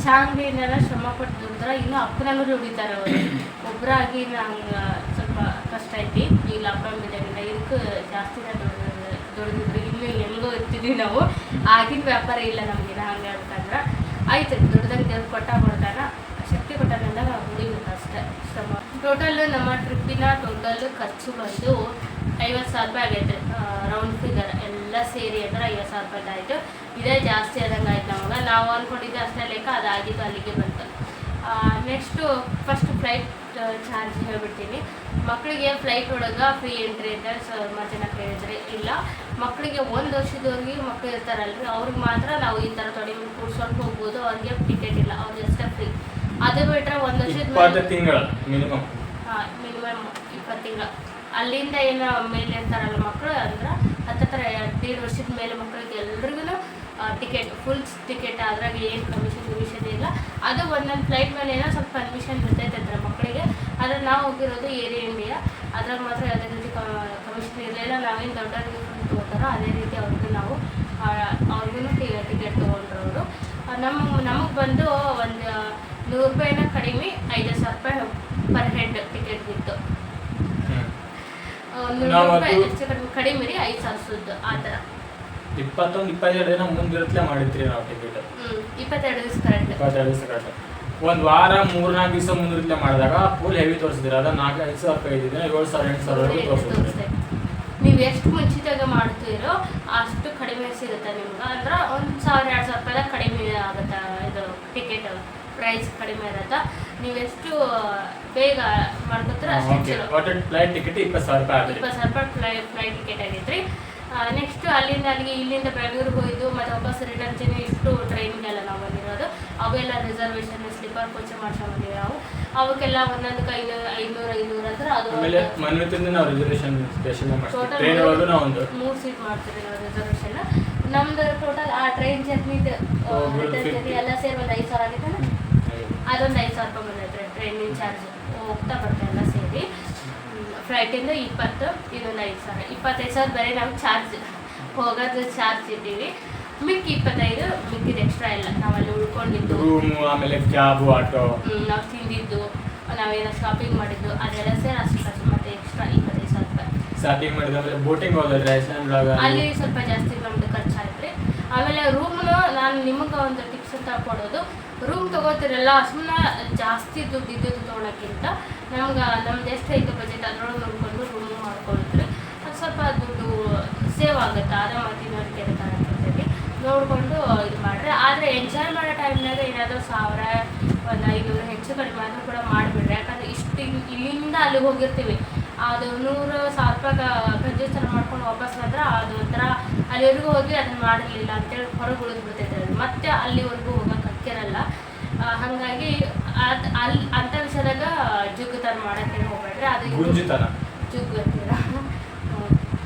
ಚಾ ಅಂಗಡಿನೆಲ್ಲ ಶ್ರಮ ಪಟ್ಟು ದುಡಿದ್ರೆ ಇನ್ನೂ ಅಪ್ಪನಂಗೂ ದುಡಿತಾರೆ ಅವರು. ಒಬ್ಬರಾಗಿ ನಂಗೆ ಸ್ವಲ್ಪ ಕಷ್ಟ ಐತಿ. ಈ ಲಾಕ್ಡೌನ್ ಬಿದ್ದಾಗಿಂದ ಇದಕ್ಕೆ ಜಾಸ್ತಿನೇ ದುಡಿದ್ರು ದುಡಿದಿದ್ರು ಇನ್ನೂ ಹೆಂಗೋ ಇರ್ತಿದ್ವಿ ನಾವು. ಆಗಿನ ವ್ಯಾಪಾರ ಇಲ್ಲ ನಮಗಿನ ಹಂಗೆ ಅಂತಂದ್ರೆ. ಆಯ್ತು ದುಡ್ದಂಗೆ ದೇವ್ರು ಕೊಟ್ಟ ಕೊಡ್ತಾನ. ಶಕ್ತಿ ಕೊಟ್ಟಾನಂದಾಗ ನಾವು ದುಡಿಬೇಕು ಅಷ್ಟೇ. ಶ್ರಮ ಟೋಟಲ್ ನಮ್ಮ ಟ್ರಿಪ್ಪಿನ ಟೋಟಲ್ ಖರ್ಚು ಬಂದು ಐವತ್ತು ಸಾವಿರ ರೂಪಾಯಿ ಆಗೈತೆ. ರೌಂಡ್ ಫಿಗರ್ ಎಲ್ಲ ಸೇರಿ ಅಂದ್ರೆ ಐವತ್ತು ಸಾವಿರ ರೂಪಾಯಿ ಆಯಿತು. ಇದೇ ಜಾಸ್ತಿ ಆದಂಗೆ ಆಯ್ತು ನಮಗೆ. ನಾವು ಅಂದ್ಕೊಂಡಿದ್ದೆ ಅಷ್ಟೇ ಲೆಕ್ಕ ಅದಾಗಿದ್ದು ಅಲ್ಲಿಗೆ ಬಂತು. ನೆಕ್ಸ್ಟು ಫಸ್ಟ್ ಫ್ಲೈಟ್ ಚಾರ್ಜ್ ಹೇಳ್ಬಿಡ್ತೀನಿ. ಮಕ್ಕಳಿಗೆ ಫ್ಲೈಟ್ ಒಳಗೆ ಫ್ರೀ ಎಂಟ್ರಿ ಅಂತ ಸುಮಾರು ಜನ ಕೇಳಿದ್ರೆ ಇಲ್ಲ. ಮಕ್ಕಳಿಗೆ ಒಂದು ವರ್ಷದವ್ರಿಗೆ ಮಕ್ಕಳು ಇರ್ತಾರಲ್ರಿ, ಅವ್ರಿಗೆ ಮಾತ್ರ ನಾವು ಈ ಥರ ತೊಡೆ ಕೂರ್ಸ್ಕೊಂಡು ಹೋಗ್ಬೋದು. ಅವ್ರಿಗೆ ಟಿಕೆಟ್ ಇಲ್ಲ ಅವ್ರಿಗೆ ಅಷ್ಟೇ ಫ್ರೀ ಅದು ಬಿಟ್ರೆ ಒಂದು ವರ್ಷದ ಇಪ್ಪತ್ತು ಹಾ ಮಿನಿಮಮ್ ಮಿನಿಮಮ್ ಇಪ್ಪತ್ತು ತಿಂಗಳ. ಅಲ್ಲಿಂದ ಏನು ಮೇಲೆ ಇರ್ತಾರಲ್ಲ ಮಕ್ಕಳು ಅಂದ್ರೆ ಹತ್ತತ್ರ ಎರಡು ವರ್ಷದ ಮೇಲೆ ಮಕ್ಕಳಿಗೆ ಎಲ್ರಿಗೂ ಟಿಕೆಟ್ ಫುಲ್ ಟಿಕೆಟ್ ಅದ್ರಾಗ ಏನು ಕಮಿಷನ್ ಕಮಿಷನ್ ಇಲ್ಲ. ಅದು ಒಂದೊಂದು ಫ್ಲೈಟ್ ಮೇಲೆ ಏನೋ ಸ್ವಲ್ಪ ಕಮಿಷನ್ ಇರ್ತೈತೆ ಅಂದ್ರೆ ಮಕ್ಕಳಿಗೆ ಆದರೆ ನಾವು ಹೋಗಿರೋದು ಏರ್ ಇಂಡಿಯಾ ಅದ್ರಾಗ ಮಾತ್ರ ಯಾವುದೇ ರೀತಿ ಕಮಿಷನ್ ಇರಲಿಲ್ಲ. ನಾವೇನು ದೊಡ್ಡವ್ರಿಗೆ ತೊಗೋತಾರೋ ಅದೇ ರೀತಿ ಅವ್ರಿಗೆ ನಾವು ಅವ್ರಿಗೂ ಟಿಕೆಟ್ ತೊಗೊಂಡ್ರವರು. ನಮ್ಮ ನಮಗೆ ಬಂದು ಒಂದು ನೂರು ರೂಪಾಯಿನ ಕಡಿಮೆ ಐದು ಸಾವಿರ ರೂಪಾಯಿ ಪರ್ ಹೆಡ್ ಟಿಕೆಟ್ ಬಿತ್ತು. ನೂರು ರೂಪಾಯಿ ಹೆಚ್ಚು ಕಡಿಮೆ ಕಡಿಮೆ ರೀ ಐದು ಸಾವಿರ ಸುದ್ದು ಆ ಥರ. ಇಪ್ಪತ್ತೊಂದು ಇಪ್ಪತ್ತೆರಡು ದಿನ ಮುಂದಿರುತ್ತಲೇ ಮಾಡಿದ್ರಿ ನಾವು ಟಿಕೆಟ್. ಇಪ್ಪತ್ತೆರಡು ದಿವಸ ಕರೆಕ್ಟ್. ಇಪ್ಪತ್ತೆರಡು ದಿವಸ ಕರೆಕ್ಟ್. ಒಂದು ವಾರ ಮೂರ್ನಾಲ್ಕು ದಿವಸ ಮುಂದಿರುತ್ತಲೇ ಮಾಡಿದಾಗ ಫುಲ್ ಹೆವಿ ತೋರಿಸಿದ್ರೆ ಅದ ನಾಲ್ಕು ಐದು ಸಾವಿರ ರೂಪಾಯಿ ಇದ್ದಿದ್ರೆ ಏಳು ಸಾವಿರ ಎಂಟು ಸಾವಿರವರೆಗೂ ತೋರಿಸಿದ್ರೆ ನೀವು ಎಷ್ಟು ಮುಂಚಿತಾಗ ಮಾಡ್ತೀರೋ ಅಷ್ಟು ಕಡಿಮೆ ಸಿಗುತ್ತೆ ನಿಮ್ಗೆ. ಅಂದ್ರೆ ಒಂದು ಸಾವಿರ ಎರಡು ಸಾವಿರ ರೂಪಾಯಿ ಕಡಿಮೆ ಆಗುತ್ತೆ ಇದು ಟಿಕೆಟ್? ಪ್ರೈಸ್ ಕಡಿಮೆ ಇರುತ್ತೆ. ಎಷ್ಟು ಬೇಗ ಮಾಡ್ಕೊತೀರ ಅಷ್ಟು ಓಕೆ ಚಲೋ. ಒಟ್ಟು ಫ್ಲೈಟ್ ಟಿಕೆಟ್ ಇಪ್ಪತ್ತು ಸಾವಿರ ರೂಪಾಯಿ ಆಗಲಿ ಇಪ್ಪತ್ತು ಸಾವಿರ ರೂಪಾಯಿ ಫ್ಲೈ ಫ್ಲೈಟ್ ಟಿಕೆಟ್ ಆಗೈತ್ರಿ. ನೆಕ್ಸ್ಟ್ ಅಲ್ಲಿಂದ ಅಲ್ಲಿಗೆ ಇಲ್ಲಿಂದ ಬೆಂಗಳೂರಿಗೆ ಹೋಯ್ದು ಮತ್ತು ವಾಪಸ್ ರಿಟರ್ನ್ ಜರ್ನಿ ಇಷ್ಟು ಟ್ರೈನಿಗೆಲ್ಲ ನಾವು ಬಂದಿರೋದು. ಅವೆಲ್ಲ ರಿಸರ್ವೇಷನ್ ಸ್ಲೀಪರ್ ಕೋಚ್ ಮಾಡ್ಸ್ಕೊಂಡ್ಬಂದಿವಿ ನಾವು. ಅವಕ್ಕೆಲ್ಲ ಒಂದೊಂದಕ್ಕೆ ಐನೂರು ಐನೂರು ಐನೂರು ಅಂದ್ರೆ ಅದು ಆಮೇಲೆ ಮನ್ವಿತಿಂದ ನಾವು ರಿಸರ್ವೇಷನ್ ಸ್ಪೆಷಲ್ ಮಾಡ್ತೀವಿ ಟ್ರೈನ್ ಒಳಗೂ ನಾವು ಒಂದು. ಮೂರು ಸೀಟ್ ಮಾಡ್ತೀವಿ ನಾವು ರಿಸರ್ವೇಷನ್ ನಮ್ದು ಟೋಟಲ್ ಆ ಟ್ರೈನ್ ಜರ್ನಿದು ರಿಟರ್ನ್ ಜರ್ನಿ 50. ಎಲ್ಲ ಸೇರಿ ಒಂದು ಐದು ಸಾವಿರ ಆಗೈತೆ ಅದೊಂದು ಐದು ಸಾವಿರ ರೂಪಾಯಿ ಬಂದೈತೆ. ಟ್ರೈನಿನ ಚಾರ್ಜ್ ಹೋಗ್ತಾ ಬರ್ತಾ ಎಲ್ಲ ಸೇರಿ. ಫ್ಲೈಟಿಂದ ಇಪ್ಪತ್ತು ಇದೊಂದು ಐದು ಸಾವಿರ. ಇಪ್ಪತ್ತೈದು ಸಾವಿರ ಬರೀ ನಾವು ಚಾರ್ಜ್ ಹೋಗೋದು ಚಾರ್ಜ್ ಇದ್ದೀವಿ ಮಿಕ್ಕಿ ಇಪ್ಪತ್ತೈದು ಮಿಕ್ಕಿದ ಎಕ್ಸ್ಟ್ರಾ ಇಲ್ಲ. ನಾವಲ್ಲಿ ಉಳ್ಕೊಂಡಿದ್ದು. ಆಮೇಲೆ ಕ್ಯಾಬು ಆಟೋ ನಾವು ತಿಂದಿದ್ದು ನಾವೇನೋ ಶಾಪಿಂಗ್ ಮಾಡಿದ್ದು ಅದೆಲ್ಲ ಸೇರಿ ಅಷ್ಟು ಖರ್ಚು. ಮತ್ತೆ ಎಕ್ಸ್ಟ್ರಾ ಇಪ್ಪತ್ತೈದು ಸಾವಿರ ರೂಪಾಯಿ. ಶಾಪಿಂಗ್ ಮಾಡಿದ್ವಿ ಬೋಟಿಂಗ್ ಹೋದ್ರೆ ಅಲ್ಲಿ? ಸ್ವಲ್ಪ ಜಾಸ್ತಿ ನಮ್ದು ಖರ್ಚಾಯ್ತು ಆಮೇಲೆ ರೂಮ್ನು ನಾನು ನಿಮಗೆ ಒಂದು ಟಿಪ್ಸ್ ಅಂತ ಕೊಡೋದು. ರೂಮ್ ತಗೋತಿರಲ್ಲ ಸುಮ್ಮನೆ ಜಾಸ್ತಿ ದುಡ್ಡು ಇದ್ದದ್ದು ತೊಗೊಳಕ್ಕಿಂತ ನಮ್ಗೆ, ನಮ್ದು ಎಷ್ಟೈತೆ ಬಜೆಟ್ ಅದ್ರೊಳಗೆ ನೋಡಿಕೊಂಡು ರೂಮ್ ಮಾಡ್ಕೊಂಡ್ರೆ ಸ್ವಲ್ಪ ದುಡ್ಡು ಸೇವ್ ಆಗುತ್ತೆ? ಆರಾಮಾಗಿ ನೋಡ್ಕೆ ಇರ್ತೈತಿ ನೋಡಿಕೊಂಡು ಇದು ಮಾಡ್ರೆ. ಆದರೆ ಎಂಜಾಯ್ ಮಾಡೋ ಟೈಮ್ನಾಗ ಏನಾದರೂ ಸಾವಿರ, ಒಂದು ಐನೂರು ಹೆಚ್ಚು ಕಡಿಮೆ ಆದರೂ ಕೂಡ ಮಾಡಿಬಿಡ್ರಿ. ಯಾಕಂದ್ರೆ ಇಷ್ಟು ಇಲ್- ಇಲ್ಲಿಂದ ಅಲ್ಲಿಗೆ ಹೋಗಿರ್ತೀವಿ. ಅದು ನೂರು ಸಾವಿರ ರೂಪಾಯಿ ಕಂಜೆಸ್ಟನ್ ಮಾಡ್ಕೊಂಡು ವಾಪಸ್ ಬಂದ್ರೆ ಅದು ಅಲ್ಲಿವರೆಗೂ ಹೋಗಿ ಅದನ್ನು ಮಾಡಿರಲಿಲ್ಲ ಅಂತೇಳಿ ಹೊರಗೆ ಉಳಿದ್ಬಿಡ್ತೈತೆ ಮತ್ತೆ ಅಲ್ಲಿವರೆಗೂ ಆ, ಹಾಗಾಗಿ ಅಲ್ಲಿ ಅಂಥ ವಿಷಯದಾಗ ಜುಗ್ಗು ಥರ ಮಾಡೋಕ್ಕೆ ಹೋಗ್ಬೇಡ್ರಿ. ಅದು ಜುಗ್ಗುತ್ತೀರ.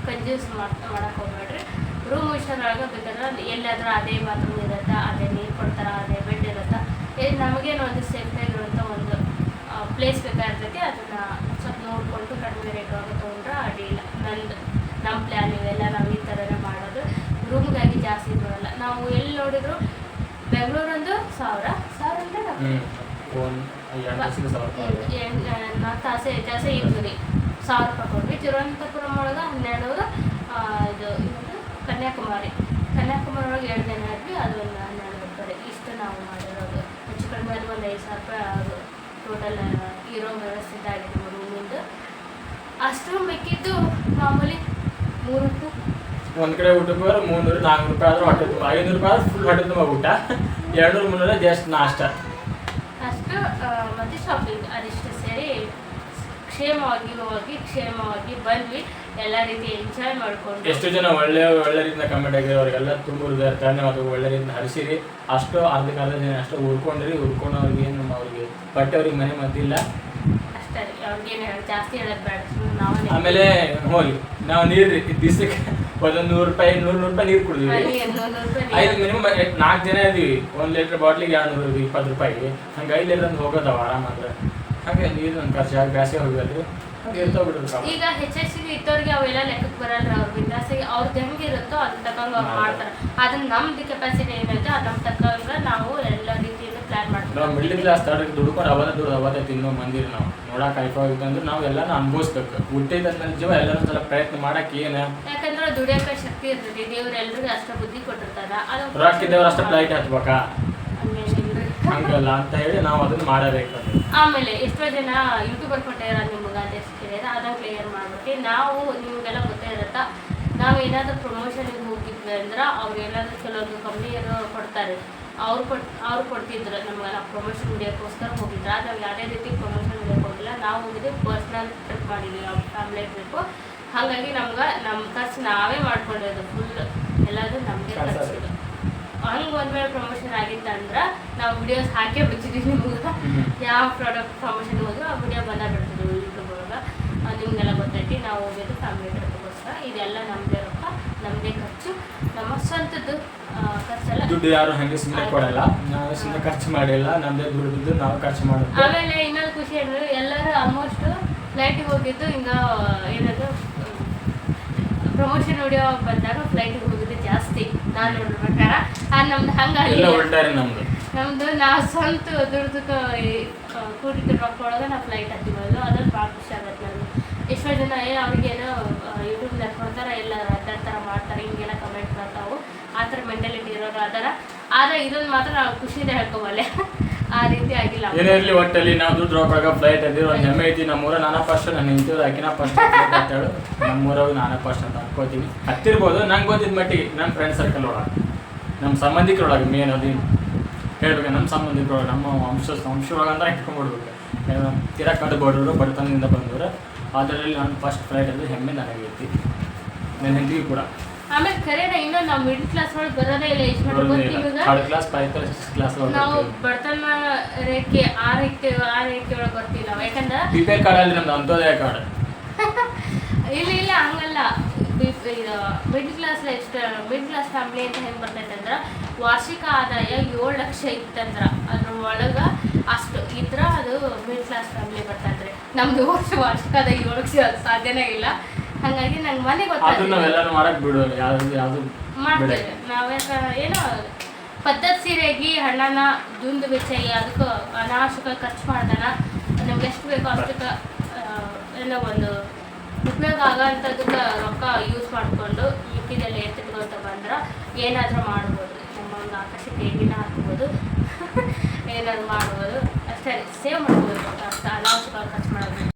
ಕಂಜೂಸ್ ಮಾಡಕ್ಕೆ ಹೋಗ್ಬೇಡ್ರಿ. ರೂಮ್ ವಿಷಯದೊಳಗೆ ಬೇಕಾದ್ರೆ ಎಲ್ಲಾದ್ರೂ ಅದೇ ಬಾತ್ರೂಮ್ ಇರುತ್ತೆ ಅದೇ ನೀರು ಕೊಡ್ತಾರ ಅದೇ ಬೆಡ್ ಇರುತ್ತೆ ಏನು ನಮಗೇನು ಒಂದು ಸೇಫ್ ಆಗಿರುವಂಥ ಒಂದು ಪ್ಲೇಸ್ ಬೇಕಾಗಿರ್ತೈತಿ. ಅದನ್ನ ಸ್ವಲ್ಪ ನೋಡಿಕೊಂಡು ಕಡಿಮೆ ರೇಟ್ ಒಳಗೆ ತೊಗೊಂಡ್ರೆ ಅಡ್ಡಿಲ್ಲ ನಂದು ನಮ್ಮ ಪ್ಲ್ಯಾನ್ ಇವೆಲ್ಲ ನಾವು ಈ ಥರನೇ ಮಾಡೋದು. ರೂಮ್ಗಾಗಿ ಜಾಸ್ತಿ ಬರಲ್ಲ ನಾವು ಎಲ್ಲಿ ನೋಡಿದ್ರು ಬೆಂಗಳೂರೊಂದು ಸಾವಿರ. ಸಾವಿರ ಅಂದ್ರೆ ನಾಲ್ಕು ತಾಸೆ ತಾಸೆ ಇರ್ತದೆ ಸಾವಿರ ರೂಪಾಯಿ ಕೊಡ್ರಿ ತಿರುವನಂತಪುರಂ ಒಳಗೆ ಹನ್ನೆರಡು ಇದು ಕನ್ಯಾಕುಮಾರಿ ಕನ್ಯಾಕುಮಾರಿ. ಒಳಗೆ ಎರಡು ದಿನ ಇದ್ವಿ ಅದು ಒಂದು ಹನ್ನೆರಡು ರೂಪಾಯಿ ಇಷ್ಟು ನಾವು ಮಾಡಿರೋದು. ಹೆಚ್ಚು ಕಡಿಮೆ ಅದು ಒಂದು ಐದು ಸಾವಿರ ರೂಪಾಯಿ ಅದು ಟೋಟಲ್ ಇರೋ ವ್ಯವಸ್ಥೆ ಆಗಿದೆ ರೂಮಿಂದು ಅಷ್ಟು ಮಿಕ್ಕಿದ್ದು ಮಾಮೂಲಿ ಮೂರು ಒಂದ್ ಕಡೆ ಊಟಕ್ಕೆ ಹೋದ್ರೆ ಮುನ್ನೂರು ನಾಲ್ಕು ರೂಪಾಯಿ ಆದ್ರೂ ಹೊಟ್ಟೆ ತುಂಬ. ಐನೂರು ರೂಪಾಯಿ ಆದ್ರೆ ಫುಲ್ ಹೊಟ್ಟೆ ತುಂಬ ಊಟ. ಎರಡು ಮುನ್ನೂರ ಜಸ್ಟ್ ನಾಷ್ಟ. ಅಷ್ಟು ಮತ್ತೆ ಶಾಪಿಂಗ್ ಅದಿಷ್ಟು ಸೇರಿ ಕ್ಷೇಮವಾಗಿ ಹೋಗಿ ಕ್ಷೇಮವಾಗಿ ಬಂದ್ವಿ. ಎಲ್ಲ ರೀತಿ ಎಂಜಾಯ್ ಮಾಡ್ಕೊಂಡು. ಎಷ್ಟು ಜನ ಒಳ್ಳೆ ಒಳ್ಳೆ ರೀತಿಯಿಂದ ಕಮೆಂಟ್ ಆಗಿರೋ ಅವರಿಗೆಲ್ಲ ತುಂಬ ಹೃದಯ ಧನ್ಯವಾದ ಒಳ್ಳೆ ರೀತಿಯಿಂದ ಹರಿಸಿರಿ. ಅಷ್ಟು ಅರ್ಧಕ್ಕೆ ಅರ್ಧ ಜನ ಅಷ್ಟು ಉಳ್ಕೊಂಡ್ರಿ ಉಳ್ಕೊಂಡವ್ರಿಗೆ ಏನು ಅವ್ರಿಗೆ ಬಟ್ಟೆ ಅವ್ರಿಗೆ ಮನೆ ಮದ್ದಿಲ್ಲ ಅಷ್ಟೇ ಅವ್ರಿಗೆ ಜಾಸ್ತಿ ಹೇಳೋದು ಬೇಡ. ಆಮೇಲೆ ಹೋಗಿ. ನಾವು ನೀರು ದಿವಸಕ್ಕೆ ಒಂದೊಂದು ನೂರು ರೂಪಾಯಿ ನೂರು ನೂರು ರೂಪಾಯಿ ನೀರು ಕುಡಿದ್ವಿ ಐದು ಮಿನಿಮಮ್ ನಾಲ್ಕು ಜನ ಇದೀವಿ. ಒಂದು ಲೀಟ್ರ್ ಬಾಟ್ಲಿಗೆ ಎರಡು ನೂರು ಇಪ್ಪತ್ತು ರೂಪಾಯಿ. ಹಂಗೆ ಐದು ಲೀಟ್ರ್ ಒಂದು ಹೋಗೋದವ ಆರಾಮಾದ್ರೆ ಹಾಗೆ ನೀರು ಒಂದು ಖರ್ಚು ಆಗಿ ಈಗ ಹೋಗಿದ್ರಿ. ಈಗ ಹೆಚ್ಚು ಹೆಚ್ಚಿಗೆ ಇದ್ದವ್ರಿಗೆ ಅವೆಲ್ಲ ಲೆಕ್ಕಕ್ಕೆ ಬರಲ್ಲ ಅವ್ರ ಬಿಂದಾಸಿಗೆ. ಅವ್ರದ್ದು ಹೆಂಗಿರುತ್ತೋ ಅದನ್ನ ತಕ್ಕಂಗೆ ಅವ್ರು ಮಾಡ್ತಾರೆ. ಅದನ್ನ ನಮ್ದು ಕೆಪಾಸಿಟಿ ಏನೈತೆ ಅದನ್ನ ತಕ್ಕಂಗೆ ನಾವು ನಾವು ಮಿಡ್ಲ್ ಕ್ಲಾಸ್ ತಡಕ್ಕೆ ದುಡ್ಕೊಂಡು ಅವಾದ ದುಡ್ಡು ಅವತ್ತೇ ತಿನ್ನೋ ಮಂದಿರ್ ನಾವು. ನೋಡಕ್ ಐಫಾಗಿತ್ತು ಅಂದ್ರೆ ನಾವು ಎಲ್ಲಾನು ಅನುಭವಿಸ್ಬೇಕು. ಹುಟ್ಟಿದ ಜೀವ ಎಲ್ಲರೂ ಸ್ವಲ್ಪ ಪ್ರಯತ್ನ ಮಾಡಕ್ಕೆ ಏನು? ಯಾಕಂದ್ರೆ ದುಡಿಯಕ ಶಕ್ತಿ ಇರ್ತದೆ. ದೇವ್ರು ಎಲ್ರಿಗೂ ಅಷ್ಟ ಬುದ್ಧಿ ಕೊಟ್ಟಿರ್ತಾರ. ರೊಕ್ಕ ಅಷ್ಟ ಅಷ್ಟೇ ಫ್ಲೈಟ್ ಹತ್ಬೇಕಾ. ಹಂಗಲ್ಲ ಅಂತ ಹೇಳಿ ನಾವು ಅದನ್ನ ಮಾಡಬೇಕು. ಆಮೇಲೆ ಎಷ್ಟೋ ಜನ ಯೂಟ್ಯೂಬರ್ ಕೊಟ್ಟಿರ ನಿಮ್ಗೆ ಅದೆಷ್ಟು ಕೇಳಿರ ಅದನ್ನ ಕ್ಲಿಯರ್ ಮಾಡ್ಬಿಟ್ಟು ನಾವು ನಿಮಗೆಲ್ಲ ಗೊತ್ತೇ ಇರುತ್ತಾ? ನಾವು ಏನಾದರೂ ಪ್ರಮೋಷನ್ಗೆ ಹೋಗಿದ್ವಿ ಅಂದ್ರೆ ಅವ್ರು ಏನಾದರೂ ಕೆಲವೊಂದು ಕಂಪ್ನಿಯರು ಕೊಡ್ತಾರೆ. ಅವ್ರು ಕೊಟ್ಟು ಅವ್ರು ಕೊಡ್ತಿದ್ರು ನಮ್ಗೆಲ್ಲ ಪ್ರಮೋಷನ್ ವಿಡಿಯೋಕ್ಕೋಸ್ಕರ ಹೋಗಿದ್ರು. ಆದರೆ ನಾವು ಯಾವುದೇ ರೀತಿ ಪ್ರಮೋಷನ್ ಮೀಡಿಯಾಕ್ಕೆ ಹೋಗಿಲ್ಲ. ನಾವು ಹೋಗಿದ್ದು ಪರ್ಸ್ನಲ್ ಟ್ರಿಪ್ ಮಾಡಿದ್ವಿ ನಮ್ಮ ಫ್ಯಾಮಿಲಿ ಟ್ರಿಪ್ಪು ಹಾಗಾಗಿ ನಮ್ಗೆ ನಮ್ಮ ಖರ್ಚು ನಾವೇ ಮಾಡ್ಕೊಂಡಿರೋದು ಫುಲ್ ಎಲ್ಲದೂ ನಮಗೆ ಖರ್ಚು ಖರ್ಚು ಹಂಗೆ ಒಂದ್ ವೇಳೆ ಪ್ರಮೋಷನ್ ಆಗಿತ್ತಂದ್ರೆ ನಾವು ವಿಡಿಯೋಸ್ ಹಾಕೇ ಬಿಡ್ತಿದ್ವಿ ನಿಮ್ಗೆ. ಯಾವ ಪ್ರಾಡಕ್ಟ್ ಪ್ರಮೋಷನ್ ಹೋದ್ರು ಆ ವಿಡಿಯೋ ಬಂದಾಗ ಬಿಡ್ತಿದ್ವಿ ಯೂಟ್ಯೂಬ್ ಒಳಗೆ. ನಿಮಗೆಲ್ಲ ಗೊತ್ತೈತಿ ನಾವು ಹೋಗಿದ್ದು ಫ್ಯಾಮಿಲಿ ಟ್ರಿಪ್ಗೋಸ್ಕರ ಇದೆಲ್ಲ ನಮ್ಮದೇ ನಮ್ಮದೇ ಖರ್ಚು ನಮ್ಮ ಸ್ವಂತದ್ದು ಖರ್ಚೆಲ್ಲ ದುಡ್ಡು ಯಾರು ಹಂಗೆ ಸುಮ್ಮನೆ ಕೊಡಲ್ಲ. ನಾವು ಸುಮ್ಮನೆ ಖರ್ಚು ಮಾಡಿಲ್ಲ ನಮ್ಮದೇ ದುಡ್ಡು ನಾವು ಖರ್ಚು ಮಾಡೋದು. ಆಮೇಲೆ ಇನ್ನೊಂದು ಖುಷಿ ಏನಂದ್ರೆ ಎಲ್ಲರೂ ಆಲ್ಮೋಸ್ಟ್ ಫ್ಲೈಟಿಗೆ ಹೋಗಿದ್ದು ಹಿಂಗ ಏನದು ಪ್ರಮೋಷನ್ ಹೊಡಿಯೋ ಬಂದಾಗ ಫ್ಲೈಟಿಗೆ ಹೋಗಿದ್ದು ಜಾಸ್ತಿ. ನಾನು ನೋಡಿದ ಪ್ರಕಾರ. ಆ ನಮ್ದು ಉಲ್ಟಾರಿ ನಮ್ದು. ನಮ್ದು ನಾವು ಸ್ವಂತ ದುಡ್ದು ಕೂಡಿದ ರೊಕ್ಕ ಒಳಗೆ ನಾವು ಫ್ಲೈಟ್ ಹತ್ತಿಬೋದು ಅದ್ರಲ್ಲಿ ಭಾಳ ಖುಷಿ ಆಗತ್ತೆ ನನಗೆ ಎಷ್ಟೋ ಜನ ಏ ಅವ್ರಿಗೇನೋ ಯೂಟ್ಯೂಬ್ ಕೊಡ್ತಾರೆ ಎಲ್ಲ ಅದೇ ಥರ ಮಾಡ್ತಾರೆ, ಹಿಂಗೆಲ್ಲ ಕಮೆಂಟ್ ಬರ್ತಾವು ಆ ಥರ ಮೆಂಟಾಲಿಟಿ ಇರೋರು ಅದಾರ ಆದರೆ ಇದೊಂದು ಮಾತ್ರ ನಾವು ಖುಷಿಯಿಂದ ಹೇಳ್ಕೊಬಲ್ಲೆ. ಆ ರೀತಿ ಆಗಿಲ್ಲ. ಏನೇ ಇರಲಿ ಒಟ್ಟಲ್ಲಿ ನಾವು ದುಡ್ಡು ರೊಕ್ಕ ಫ್ಲೈಟ್ ಅಲ್ಲಿ ಒಂದು ಹೆಮ್ಮೆ ಐತಿ ನಮ್ಮೂರ ನಾನಾ ಫಸ್ಟ್ ನಾನು ನಿಂತಿರೋದು ಆಕಿನ ಫಸ್ಟ್ ಅಂತೇಳು ನಮ್ಮೂರವ್ರು ನಾನಾ ಫಸ್ಟ್ ಅಂತ ಅನ್ಕೋತೀನಿ ಹತ್ತಿರ್ಬೋದು, ನಂಗೆ ಗೊತ್ತಿದ್ದ ಮಟ್ಟಿಗೆ ನಮ್ಮ ಫ್ರೆಂಡ್ ಸರ್ಕಲ್ ಒಳಗೆ. ನಮ್ಮ ಸಂಬಂಧಿಕರೊಳಗೆ ಮೇನ್ ಅದು ಹೇಳ್ಬೇಕು ನಮ್ಮ ಸಂಬಂಧಿಕರೊಳಗೆ, ನಮ್ಮ ವಂಶ ವಂಶದೊಳಗೆ ಅಂದ್ರೆ ಇಟ್ಕೊಂಡ್ಬಿಡ್ಬೇಕು. ತೀರಾ ಕಡು ಬಡವರು ಬಡತನದಿಂದ ಬಂದವರು. ಅದರಲ್ಲಿ ನಾನು ಫಸ್ಟ್ ಫ್ಲೈಟ್ ಅಂದ್ರೆ ಹೆಮ್ಮೆ ನನಗೈತಿ ನನ್ನ ಹೆಂಡತಿಗೂ ಕೂಡ. ಆಮೇಲೆ ಖರೇನ ಇನ್ನೂ ನಾವು ಮಿಡ್ ಕ್ಲಾಸ್ ಒಳಗೆ ಬರೋದೇ ಇಲ್ಲ ಇಷ್ಟು third class five class six class ನಾವು ಬಡತನ ರೇಖೆ ಆ ರೇಖೆ ಆ ರೇಖೆ ಒಳಗೆ ಬರ್ತೀವಿ ನಾವು. ಯಾಕಂದ್ರೆ ಪಿ ಕಾರ್ಡ್ ಅಲ್ಲಿ ನಮ್ದು ಅಂತ್ಯೋದಯ ಕಾರ್ಡ್ ಇಲ್ಲ ಇಲ್ಲ ಹಂಗಲ್ಲ. ಮಿಡ್ಲ್ ಕ್ಲಾಸ್ ಎಷ್ಟು ಮಿಡ್ ಕ್ಲಾಸ್ ಫ್ಯಾಮಿಲಿ ಅಂತ ಹೆಂಗೆ ಬರ್ತೈತೆ ಅಂದ್ರೆ ವಾರ್ಷಿಕ ಆದಾಯ ಏಳು ಲಕ್ಷ ಇತ್ತಂದ್ರ ಅದ್ರ. ಒಳಗೆ ಅಷ್ಟು. ಇದ್ರ ಅದು ಮಿಡ್ ಕ್ಲಾಸ್ ಫ್ಯಾಮಿಲಿ ಬರ್ತೈತ್ರಿ. ನಮ್ದು ವರ್ಷ ವಾರ್ಷಿಕ ಆದಾಯ ಏಳು ಲಕ್ಷ ಸಾಧ್ಯನೇ ಇಲ್ಲ. ಹಾಗಾಗಿ ನಂಗೆ ಮನೆ ಗೊತ್ತಿಲ್ಲ ಗೊತ್ತಾಗ್ತದೆ ಮಾಡ್ತೇವೆ. ನಾವ್ಯಾಕ ಏನೋ ಪದ್ಧತಿ ಸೀರೆಗಿ ಹಣ್ಣನ ದುಂದು ಬೆಚ್ಚಗೆ ಅದಕ್ಕೆ ಅನಾವಶ್ಯಕ ಖರ್ಚು ಮಾಡ್ದಾನ. ನಮ್ಗೆ ಎಷ್ಟು ಬೇಕೋ ಅಷ್ಟಕ್ಕೆ ಏನೋ ಒಂದು ಉಪಯೋಗ ಆಗೋಂಥದ್ದಕ್ಕೆ ರೊಕ್ಕ ಯೂಸ್ ಮಾಡಿಕೊಂಡು ಮಿಕ್ಕಿದೆಲ್ಲ ಎತ್ತಿಟ್ಕೊಂತ ಬಂದ್ರೆ ಏನಾದರೂ ಮಾಡ್ಬೋದು. ನಮ್ಮ ಒಂದು ಆಕರ್ಷಕ್ಕೆ ಗಿಡ ಹಾಕ್ಬೋದು. ಏನಾದರೂ ಮಾಡ್ಬೋದು. ಅಷ್ಟೇ ಸೇವ್ ಮಾಡ್ಬೋದು. ಅಷ್ಟು ಅನಾವಶ್ಯಕವಾಗಿ ಖರ್ಚು ಮಾಡೋದು.